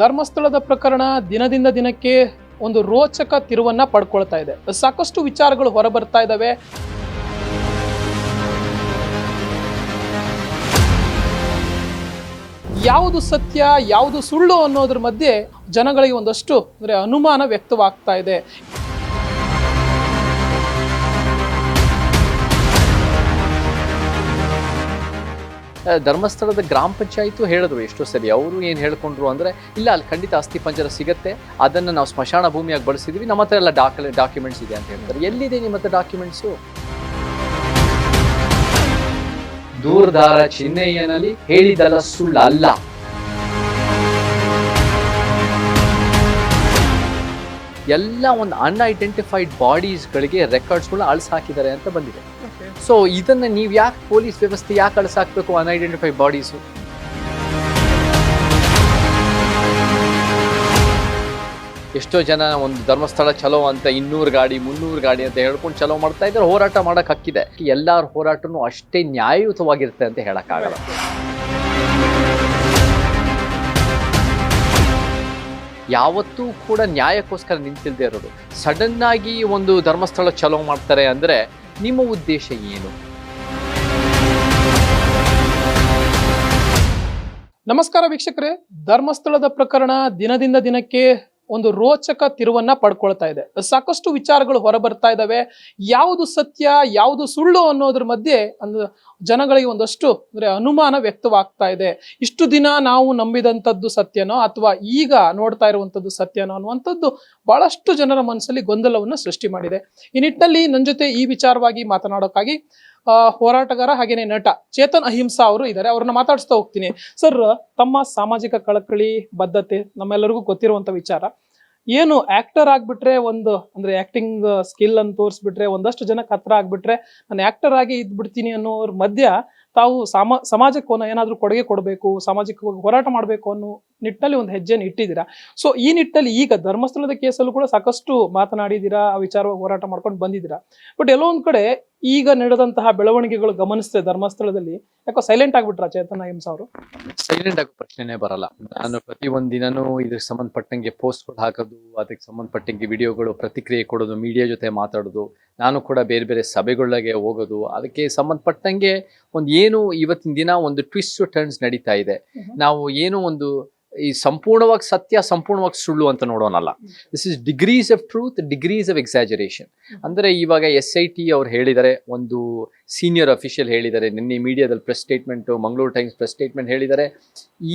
ಧರ್ಮಸ್ಥಳದ ಪ್ರಕರಣ ದಿನದಿಂದ ದಿನಕ್ಕೆ ಒಂದು ರೋಚಕ ತಿರುವನ್ನ ಪಡ್ಕೊಳ್ತಾ ಇದೆ. ಸಾಕಷ್ಟು ವಿಚಾರಗಳು ಹೊರಬರ್ತಾ ಇದ್ದಾವೆ ಯಾವುದು ಸತ್ಯ, ಯಾವುದು ಸುಳ್ಳು ಅನ್ನೋದ್ರ ಮಧ್ಯೆ ಜನಗಳಿಗೆ ಒಂದಷ್ಟು, ಅಂದ್ರೆ ಅನುಮಾನ ವ್ಯಕ್ತವಾಗ್ತಾ ಇದೆ. ಧರ್ಮಸ್ಥಳದ ಗ್ರಾಮ ಪಂಚಾಯಿತು ಹೇಳಿದ್ರು, ಎಷ್ಟೋ ಸರಿ ಅವರು ಏನು ಹೇಳ್ಕೊಂಡ್ರು ಅಂದರೆ, ಇಲ್ಲ, ಅಲ್ಲಿ ಖಂಡಿತ ಅಸ್ಥಿ ಪಂಜರ ಸಿಗುತ್ತೆ, ಅದನ್ನು ನಾವು ಸ್ಮಶಾನ ಭೂಮಿಯಾಗಿ ಬಳಸಿದ್ವಿ, ನಮ್ಮ ಹತ್ರ ಎಲ್ಲ ಡಾಕ್ಯುಮೆಂಟ್ ಡಾಕ್ಯುಮೆಂಟ್ಸ್ ಇದೆ ಅಂತ ಹೇಳ್ತಾರೆ. ಎಲ್ಲಿದೆ ನಿಮ್ಮ ಹತ್ರ ಡಾಕ್ಯುಮೆಂಟ್ಸು ದೂರದಾರ ಚಿಹ್ನೆಯನಲ್ಲಿ ಹೇಳಿದಲ್ಲ ಸುಳ್ಳಲ್ಲ ಎಲ್ಲ ಒಂದು ಅನ್ಐಡೆಂಟಿಫೈಡ್ ಬಾಡೀಸ್ಗಳಿಗೆ ರೆಕಾರ್ಡ್ಸ್ಗಳನ್ನ ಅಳಿಸ್ ಹಾಕಿದ್ದಾರೆ ಅಂತ ಬಂದಿದೆ. ಸೊ ಇದನ್ನು ನೀವು ಯಾಕೆ ಪೊಲೀಸ್ ವ್ಯವಸ್ಥೆ ಯಾಕೆ ಅಳಿಸಾಕ್ಬೇಕು ಅನ್ಐಡೆಂಟಿಫೈಡ್ ಬಾಡೀಸು ಎಷ್ಟೋ ಜನ ಒಂದು ಧರ್ಮಸ್ಥಳ ಚಲೋ ಅಂತ ಇನ್ನೂರು ಗಾಡಿ ಮುನ್ನೂರು ಗಾಡಿ ಅಂತ ಹೇಳ್ಕೊಂಡು ಚಲೋ ಮಾಡ್ತಾ ಇದ್ದಾರೆ ಹೋರಾಟ ಮಾಡೋಕ್ಕೆ ಹಕ್ಕಿದೆ. ಎಲ್ಲರ ಹೋರಾಟನೂ ಅಷ್ಟೇ ನ್ಯಾಯಯುತವಾಗಿರುತ್ತೆ ಅಂತ ಹೇಳಕ್ಕಾಗಲ್ಲ. ಯಾವತ್ತೂ ಕೂಡ ನ್ಯಾಯಕ್ಕೋಸ್ಕರ ನಿಂತಿಲ್ಲದೆ ಇರೋದು. ಸಡನ್ ಆಗಿ ಒಂದು ಧರ್ಮಸ್ಥಳ ಚಲೋ ಮಾಡ್ತಾರೆ ಅಂದ್ರೆ ನಿಮ್ಮ ಉದ್ದೇಶ ಏನು? ನಮಸ್ಕಾರ ವೀಕ್ಷಕರೇ. ಧರ್ಮಸ್ಥಳದ ಪ್ರಕರಣ ದಿನದಿಂದ ದಿನಕ್ಕೆ ಒಂದು ರೋಚಕ ತಿರುವನ್ನ ಪಡ್ಕೊಳ್ತಾ ಇದೆ. ಸಾಕಷ್ಟು ವಿಚಾರಗಳು ಹೊರಬರ್ತಾ ಇದ್ದಾವೆ. ಯಾವುದು ಸತ್ಯ, ಯಾವುದು ಸುಳ್ಳು ಅನ್ನೋದ್ರ ಮಧ್ಯೆ ಅಂದ್ರೆ ಜನಗಳಿಗೆ ಒಂದಷ್ಟು ಅಂದ್ರೆ ಅನುಮಾನ ವ್ಯಕ್ತವಾಗ್ತಾ ಇದೆ. ಇಷ್ಟು ದಿನ ನಾವು ನಂಬಿದಂಥದ್ದು ಸತ್ಯನೋ ಅಥವಾ ಈಗ ನೋಡ್ತಾ ಇರುವಂಥದ್ದು ಸತ್ಯನೋ ಅನ್ನುವಂಥದ್ದು ಬಹಳಷ್ಟು ಜನರ ಮನಸ್ಸಲ್ಲಿ ಗೊಂದಲವನ್ನು ಸೃಷ್ಟಿ ಮಾಡಿದೆ. ಈ ನಿಟ್ಟಿನಲ್ಲಿ ನನ್ನ ಜೊತೆ ಈ ವಿಚಾರವಾಗಿ ಮಾತನಾಡೋಕ್ಕಾಗಿ ಹೋರಾಟಗಾರ ಹಾಗೇನೆ ನಟ ಚೇತನ್ ಅಹಿಂಸಾ ಅವರು ಇದ್ದಾರೆ. ಅವ್ರನ್ನ ಮಾತಾಡಿಸ್ತಾ ಹೋಗ್ತೀನಿ. ಸರ್, ತಮ್ಮ ಸಾಮಾಜಿಕ ಕಳಕಳಿ, ಬದ್ಧತೆ ನಮ್ಮೆಲ್ಲರಿಗೂ ಗೊತ್ತಿರುವಂತ ವಿಚಾರ. ಏನು ಆಕ್ಟರ್ ಆಗ್ಬಿಟ್ರೆ ಒಂದು, ಅಂದ್ರೆ ಆಕ್ಟಿಂಗ್ ಸ್ಕಿಲ್ ಅನ್ನು ತೋರಿಸ್ಬಿಟ್ರೆ ಒಂದಷ್ಟು ಜನಕ್ಕೆ ಹತ್ರ ಆಗ್ಬಿಟ್ರೆ ನಾನು ಆಕ್ಟರ್ ಆಗಿ ಇದ್ಬಿಡ್ತೀನಿ ಅನ್ನೋರ ಮಧ್ಯ ತಾವು ಸಾಮ, ಸಮಾಜಕ್ಕೆ ಏನಾದ್ರೂ ಕೊಡುಗೆ ಕೊಡಬೇಕು, ಸಾಮಾಜಿಕವಾಗಿ ಹೋರಾಟ ಮಾಡಬೇಕು ಅನ್ನೋ ನಿಟ್ಟಿನಲ್ಲಿ ಒಂದು ಹೆಜ್ಜೆಯನ್ನು ಇಟ್ಟಿದ್ದೀರಾ? ಸೊ ಈ ನಿಟ್ಟಲ್ಲಿ ಈಗ ಧರ್ಮಸ್ಥಳದ ಕೇಸಲ್ಲೂ ಕೂಡ ಸಾಕಷ್ಟು ಮಾತನಾಡಿದ್ದೀರಾ ಆ ವಿಚಾರವಾಗಿ ಹೋರಾಟ ಮಾಡ್ಕೊಂಡು ಬಂದಿದ್ದೀರಾ? ಬಟ್ ಎಲ್ಲೋ ಒಂದ್ ಕಡೆ ಈಗ ನಡೆದಂತಹ ಬೆಳವಣಿಗೆಗಳು ಗಮನಿಸ್ತೇವೆ ಧರ್ಮಸ್ಥಳದಲ್ಲಿ ಯಾಕೋ ಸೈಲೆಂಟ್ ಆಗ್ಬಿಟ್ರ ಚೇತನ ಹಿಂಸ ಅವರು ಸೈಲೆಂಟ್ ಆಗೋ ಪ್ರಶ್ನೆನೇ ಬರಲ್ಲ. ನಾನು ಪ್ರತಿ ಒಂದ್ ದಿನನೂ ಇದಕ್ಕೆ ಸಂಬಂಧಪಟ್ಟಂಗೆ ಪೋಸ್ಟ್ಗಳು ಹಾಕೋದು ಅದಕ್ಕೆ ಸಂಬಂಧಪಟ್ಟಂಗೆ ವಿಡಿಯೋಗಳು ಪ್ರತಿಕ್ರಿಯೆ ಕೊಡೋದು ಮೀಡಿಯಾ ಜೊತೆ ಮಾತಾಡೋದು ನಾನು ಕೂಡ ಬೇರೆ ಬೇರೆ ಸಭೆಗಳಿಗೆ ಹೋಗೋದು ಅದಕ್ಕೆ ಸಂಬಂಧಪಟ್ಟಂಗೆ ಒಂದು ಏನು ಇವತ್ತಿನ ದಿನ ಒಂದು ಟ್ವಿಸ್ಟ್ ಟರ್ನ್ಸ್ ನಡೀತಾ ಇದೆ. ನಾವು ಏನು ಒಂದು ಈ ಸಂಪೂರ್ಣವಾಗಿ ಸತ್ಯ ಸಂಪೂರ್ಣವಾಗಿ ಸುಳ್ಳು ಅಂತ ನೋಡೋಣಲ್ಲ this is degrees of truth degrees of exaggeration ಅಂದರೆ ಇವಾಗ ಎಸ್ ಐ ಟಿ ಅವ್ರು ಹೇಳಿದ್ದಾರೆ ಒಂದು ಸೀನಿಯರ್ ಅಫಿಷಿಯಲ್ ಹೇಳಿದ್ದಾರೆ ನಿನ್ನೆ ಮೀಡಿಯಾದಲ್ಲಿ press statement Mangaluru times press statement ಹೇಳಿದ್ದಾರೆ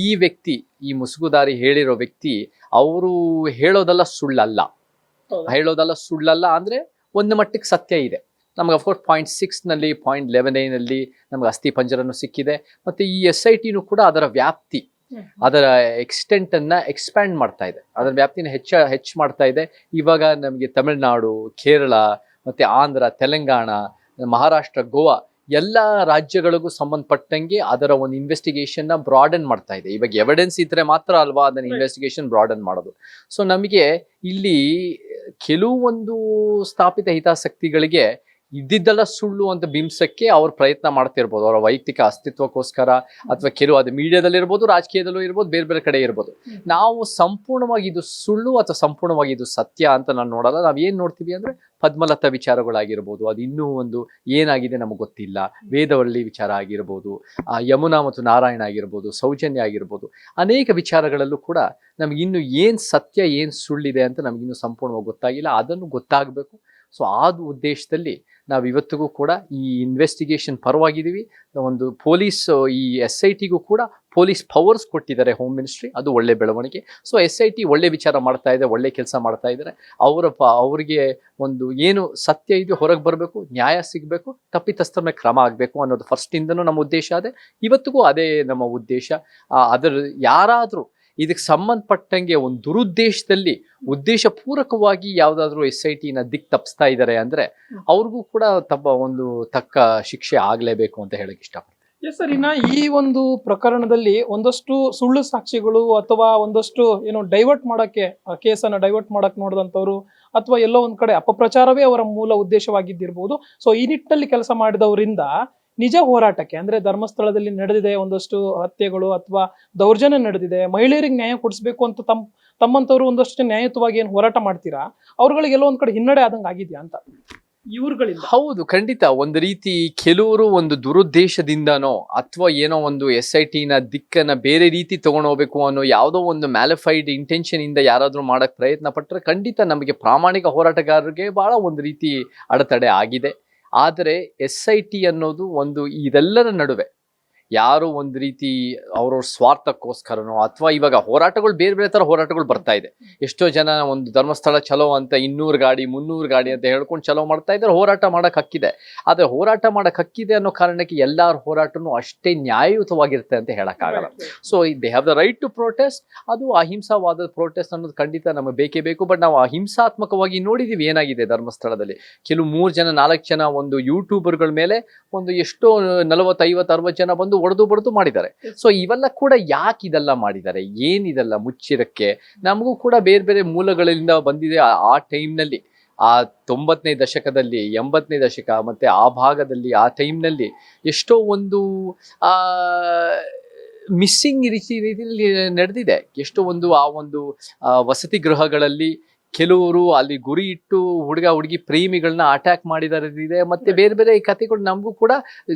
ಈ ವ್ಯಕ್ತಿ ಈ ಮುಸುಗುದಾರಿ ಹೇಳಿರೋ ವ್ಯಕ್ತಿ ಅವರು ಹೇಳೋದಲ್ಲ ಸುಳ್ಳಲ್ಲ. ಹೇಳೋದೆಲ್ಲ ಸುಳ್ಳಲ್ಲ ಅಂದರೆ ಒಂದು ಮಟ್ಟಕ್ಕೆ ಸತ್ಯ ಇದೆ. ನಮಗೆ ಅಫ್ಕೋರ್ಸ್ ಪಾಯಿಂಟ್ ಸಿಕ್ಸ್ನಲ್ಲಿ ಪಾಯಿಂಟ್ ಲೆವೆನ್ನಲ್ಲಿ ನಮಗೆ ಅಸ್ಥಿ ಪಂಜರನು ಸಿಕ್ಕಿದೆ. ಮತ್ತೆ ಈ ಎಸ್ ಐ ಟಿನೂ ಕೂಡ ಅದರ ವ್ಯಾಪ್ತಿ. ಅದರ ಎಕ್ಸ್ಟೆಂಟ್ ಅನ್ನ ಎಕ್ಸ್ಪ್ಯಾಂಡ್ ಮಾಡ್ತಾ ಇದೆ. ಅದರ ವ್ಯಾಪ್ತಿನ ಹೆಚ್ಚ ಹೆಚ್ಚು ಮಾಡ್ತಾ ಇದೆ. ಇವಾಗ ನಮಗೆ ತಮಿಳುನಾಡು ಕೇರಳ ಮತ್ತೆ ಆಂಧ್ರ ತೆಲಂಗಾಣ ಮಹಾರಾಷ್ಟ್ರ ಗೋವಾ ಎಲ್ಲ ರಾಜ್ಯಗಳಿಗೂ ಸಂಬಂಧಪಟ್ಟಂಗೆ ಅದರ ಒಂದು ಇನ್ವೆಸ್ಟಿಗೇಷನ್ನ ಬ್ರಾಡನ್ ಮಾಡ್ತಾ ಇದೆ. ಇವಾಗ ಎವಿಡೆನ್ಸ್ ಇದ್ರೆ ಮಾತ್ರ ಅಲ್ವಾ ಅದನ್ನ ಇನ್ವೆಸ್ಟಿಗೇಷನ್ ಬ್ರಾಡನ್ ಮಾಡೋದು. ಸೊ ನಮಗೆ ಇಲ್ಲಿ ಕೆಲವೊಂದು ಸ್ಥಾಪಿತ ಹಿತಾಸಕ್ತಿಗಳಿಗೆ ಇದ್ದಿದ್ದೆಲ್ಲ ಸುಳ್ಳು ಅಂತ ಬಿಂಬಿಸಕ್ಕೆ ಅವ್ರು ಪ್ರಯತ್ನ ಮಾಡ್ತಿರ್ಬೋದು ಅವರ ವೈಯಕ್ತಿಕ ಅಸ್ತಿತ್ವಕ್ಕೋಸ್ಕರ ಅಥವಾ ಕೆಲವು ಅದು ಮೀಡಿಯಾದಲ್ಲಿ ಇರ್ಬೋದು ರಾಜಕೀಯದಲ್ಲೂ ಇರ್ಬೋದು ಬೇರೆ ಬೇರೆ ಕಡೆ ಇರ್ಬೋದು. ನಾವು ಸಂಪೂರ್ಣವಾಗಿ ಇದು ಸುಳ್ಳು ಅಥವಾ ಸಂಪೂರ್ಣವಾಗಿ ಇದು ಸತ್ಯ ಅಂತ ನಾನು ನೋಡಲ್ಲ. ನಾವು ಏನು ನೋಡ್ತೀವಿ ಅಂದರೆ ಪದ್ಮಲತಾ ವಿಚಾರಗಳಾಗಿರ್ಬೋದು. ಅದು ಇನ್ನೂ ಒಂದು ಏನಾಗಿದೆ ನಮಗೆ ಗೊತ್ತಿಲ್ಲ. ವೇದವಳ್ಳಿ ವಿಚಾರ ಆಗಿರ್ಬೋದು ಯಮುನಾ ಮತ್ತು ನಾರಾಯಣ ಆಗಿರ್ಬೋದು ಸೌಜನ್ಯ ಆಗಿರ್ಬೋದು. ಅನೇಕ ವಿಚಾರಗಳಲ್ಲೂ ಕೂಡ ನಮ್ಗೆ ಏನು ಏನ್ ಸತ್ಯ ಏನು ಸುಳ್ಳಿದೆ ಅಂತ ನಮಗಿನ್ನೂ ಸಂಪೂರ್ಣವಾಗಿ ಗೊತ್ತಾಗಿಲ್ಲ. ಅದನ್ನು ಗೊತ್ತಾಗಬೇಕು. ಸೊ ಆ ಉದ್ದೇಶದಲ್ಲಿ ನಾವು ಇವತ್ತಿಗೂ ಕೂಡ ಈ ಇನ್ವೆಸ್ಟಿಗೇಷನ್ ಪರವಾಗಿದ್ದೀವಿ. ಒಂದು ಪೊಲೀಸ್, ಈ ಎಸ್ ಐ ಟಿಗೂ ಕೂಡ ಪೊಲೀಸ್ ಪವರ್ಸ್ ಕೊಟ್ಟಿದ್ದಾರೆ ಹೋಮ್ ಮಿನಿಸ್ಟ್ರಿ ಅದು ಒಳ್ಳೆ ಬೆಳವಣಿಗೆ. ಸೊ ಎಸ್ ಐ ಟಿ ಒಳ್ಳೆ ವಿಚಾರ ಮಾಡ್ತಾ ಇದೆ, ಒಳ್ಳೆ ಕೆಲಸ ಮಾಡ್ತಾ ಇದ್ದಾರೆ. ಅವರ ಪ, ಅವರಿಗೆ ಒಂದು ಏನು ಸತ್ಯ ಇದೆಯೋ ಹೊರಗೆ ಬರಬೇಕು, ನ್ಯಾಯ ಸಿಗಬೇಕು, ತಪ್ಪಿತಸ್ಥರ ಮೇಲೆ ಕ್ರಮ ಆಗಬೇಕು ಅನ್ನೋದು ಫಸ್ಟಿಂದನೂ ನಮ್ಮ ಉದ್ದೇಶ ಅದೇ. ಇವತ್ತಿಗೂ ಅದೇ ನಮ್ಮ ಉದ್ದೇಶ. ಅದರ ಯಾರಾದರೂ ಇದಕ್ಕೆ ಸಂಬಂಧಪಟ್ಟಂಗೆ ಒಂದು ದುರುದ್ದೇಶದಲ್ಲಿ ಉದ್ದೇಶ ಪೂರಕವಾಗಿ ಯಾವುದಾದ್ರೂ ಎಸ್ ಐ ಟಿನ ದಿಕ್ ತಪ್ಪಿಸ್ತಾ ಇದ್ದಾರೆ ಅಂದರೆ ಅವ್ರಿಗೂ ಕೂಡ ತಪ್ಪ ಒಂದು ತಕ್ಕ ಶಿಕ್ಷೆ ಆಗಲೇಬೇಕು ಅಂತ ಹೇಳಕ್ ಇಷ್ಟಪಡ್ತೀನಿ. ಎಸ್ ಸರ್ ಇನ್ನ ಈ ಒಂದು ಪ್ರಕರಣದಲ್ಲಿ ಒಂದಷ್ಟು ಸುಳ್ಳು ಸಾಕ್ಷಿಗಳು ಅಥವಾ ಒಂದಷ್ಟು ಏನು ಡೈವರ್ಟ್ ಮಾಡೋಕ್ಕೆ ಕೇಸನ್ನ ಡೈವರ್ಟ್ ಮಾಡೋಕ್ಕೆ ನೋಡಿದಂಥವ್ರು ಅಥವಾ ಎಲ್ಲೋ ಒಂದು ಕಡೆ ಅಪಪ್ರಚಾರವೇ ಅವರ ಮೂಲ ಉದ್ದೇಶವಾಗಿದ್ದಿರ್ಬೋದು. ಸೊ ಈ ನಿಟ್ಟಿನಲ್ಲಿ ಕೆಲಸ ಮಾಡಿದವರಿಂದ ನಿಜ ಹೋರಾಟಕ್ಕೆ, ಅಂದ್ರೆ ಧರ್ಮಸ್ಥಳದಲ್ಲಿ ನಡೆದಿದೆ ಒಂದಷ್ಟು ಹತ್ಯೆಗಳು ಅಥವಾ ದೌರ್ಜನ್ಯ ನಡೆದಿದೆ, ಮಹಿಳೆಯರಿಗೆ ನ್ಯಾಯ ಕೊಡಿಸ್ಬೇಕು ಅಂತ ತಮ್ಮ ತಮ್ಮಂಥವ್ರು ಒಂದಷ್ಟು ನ್ಯಾಯಯುತವಾಗಿ ಏನು ಹೋರಾಟ ಮಾಡ್ತೀರಾ? ಅವ್ರಗಳಿಗೆ ಎಲ್ಲೋ ಒಂದ್ ಕಡೆ ಹಿನ್ನಡೆ ಆದಂಗೆ ಆಗಿದ್ಯಾ ಅಂತ? ಇವ್ರುಗಳಿಂದ. ಹೌದು, ಖಂಡಿತ. ಒಂದು ರೀತಿ ಕೆಲವರು ಒಂದು ದುರುದ್ದೇಶದಿಂದನೋ ಅಥವಾ ಏನೋ ಒಂದು ಎಸ್ ಐ ಟಿನ ದಿಕ್ಕನ್ನ ಬೇರೆ ರೀತಿ ತಗೊಂಡೋಗ್ಬೇಕು ಅನ್ನೋ ಯಾವುದೋ ಒಂದು ಮ್ಯಾಲಿಫೈಡ್ ಇಂಟೆನ್ಷನ್ ಇಂದ ಯಾರಾದರೂ ಮಾಡಕ್ ಪ್ರಯತ್ನ ಪಟ್ಟರೆ ಖಂಡಿತ ನಮಗೆ ಪ್ರಾಮಾಣಿಕ ಹೋರಾಟಗಾರರಿಗೆ ಬಹಳ ಒಂದು ರೀತಿ ಅಡೆತಡೆ ಆಗಿದೆ. ಆದರೆ ಎಸ್ ಐ ಟಿ ಅನ್ನೋದು ಒಂದು ಇದೆಲ್ಲರ ನಡುವೆ. ಯಾರು ಒಂದು ರೀತಿ ಅವ್ರವ್ರ ಸ್ವಾರ್ಥಕ್ಕೋಸ್ಕರನೋ ಅಥವಾ ಇವಾಗ ಹೋರಾಟಗಳು ಬೇರೆ ಬೇರೆ ತರ ಹೋರಾಟಗಳು ಬರ್ತಾ ಇದೆ. ಎಷ್ಟೋ ಜನ ಒಂದು ಧರ್ಮಸ್ಥಳ ಚಲೋ ಅಂತ ಇನ್ನೂರು ಗಾಡಿ ಮುನ್ನೂರು ಗಾಡಿ ಅಂತ ಹೇಳ್ಕೊಂಡು ಚಲೋ ಮಾಡ್ತಾ ಇದ್ದಾರೆ ಹೋರಾಟ ಮಾಡಕ್ ಹಕ್ಕಿದೆ. ಆದರೆ ಹೋರಾಟ ಮಾಡಕ್ ಹಕ್ಕಿದೆ ಅನ್ನೋ ಕಾರಣಕ್ಕೆ ಎಲ್ಲಾರ ಹೋರಾಟನೂ ಅಷ್ಟೇ ನ್ಯಾಯಯುತವಾಗಿರುತ್ತೆ ಅಂತ ಹೇಳೋಕ್ಕಾಗಲ್ಲ so they have the right to protest ಅದು ಅಹಿಂಸಾವಾದ ಪ್ರೊಟೆಸ್ಟ್ ಅನ್ನೋದು ಖಂಡಿತ ನಮಗೆ ಬೇಕೇ ಬೇಕು. ಬಟ್ ನಾವು ಅಹಿಂಸಾತ್ಮಕವಾಗಿ ನೋಡಿದೀವಿ ಏನಾಗಿದೆ ಧರ್ಮಸ್ಥಳದಲ್ಲಿ. ಕೆಲವು ಮೂರು ಜನ ನಾಲ್ಕು ಜನ ಒಂದು ಯೂಟ್ಯೂಬರ್ಗಳ ಮೇಲೆ ಒಂದು ಎಷ್ಟೋ ನಲವತ್ತೈವತ್ತು ಅರವತ್ತು ಜನ ಬಂದು ಒಡೆದು ಬಡದು ಮಾಡಿದ್ದಾರೆ. ಸೊ ಇವೆಲ್ಲ ಕೂಡ ಯಾಕೆ ಇದೆಲ್ಲ ಮಾಡಿದ್ದಾರೆ? ಏನಿದೆಲ್ಲ ಮುಚ್ಚಿರಕ್ಕೆ? ನಮಗೂ ಕೂಡ ಬೇರೆ ಬೇರೆ ಮೂಲಗಳಿಂದ ಬಂದಿದೆ ಆ- ಟೈಮ್ನಲ್ಲಿ. ಆ ತೊಂಬತ್ತನೇ ದಶಕದಲ್ಲಿ ಎಂಬತ್ತನೇ ದಶಕ ಮತ್ತೆ ಆ ಭಾಗದಲ್ಲಿ ಆ ಟೈಮ್ನಲ್ಲಿ ಎಷ್ಟೋ ಒಂದು ಆ ಮಿಸ್ಸಿಂಗ್ ರೀತಿ ರೀತಿಯಲ್ಲಿ ನಡೆದಿದೆ. ಎಷ್ಟೋ ಒಂದು ಆ ಒಂದು ವಸತಿ ಗೃಹಗಳಲ್ಲಿ ಕೆಲವರು ಅಲ್ಲಿ ಗುರಿ ಇಟ್ಟು ಹುಡುಗ ಹುಡುಗಿ ಪ್ರೇಮಿಗಳನ್ನ ಅಟ್ಯಾಕ್ ಮಾಡಿದಾರಿದೆ ಮತ್ತೆ ಬೇರೆ ಬೇರೆ ಈ ಕಥೆಗಳು ನಮಗೂ ಕೂಡ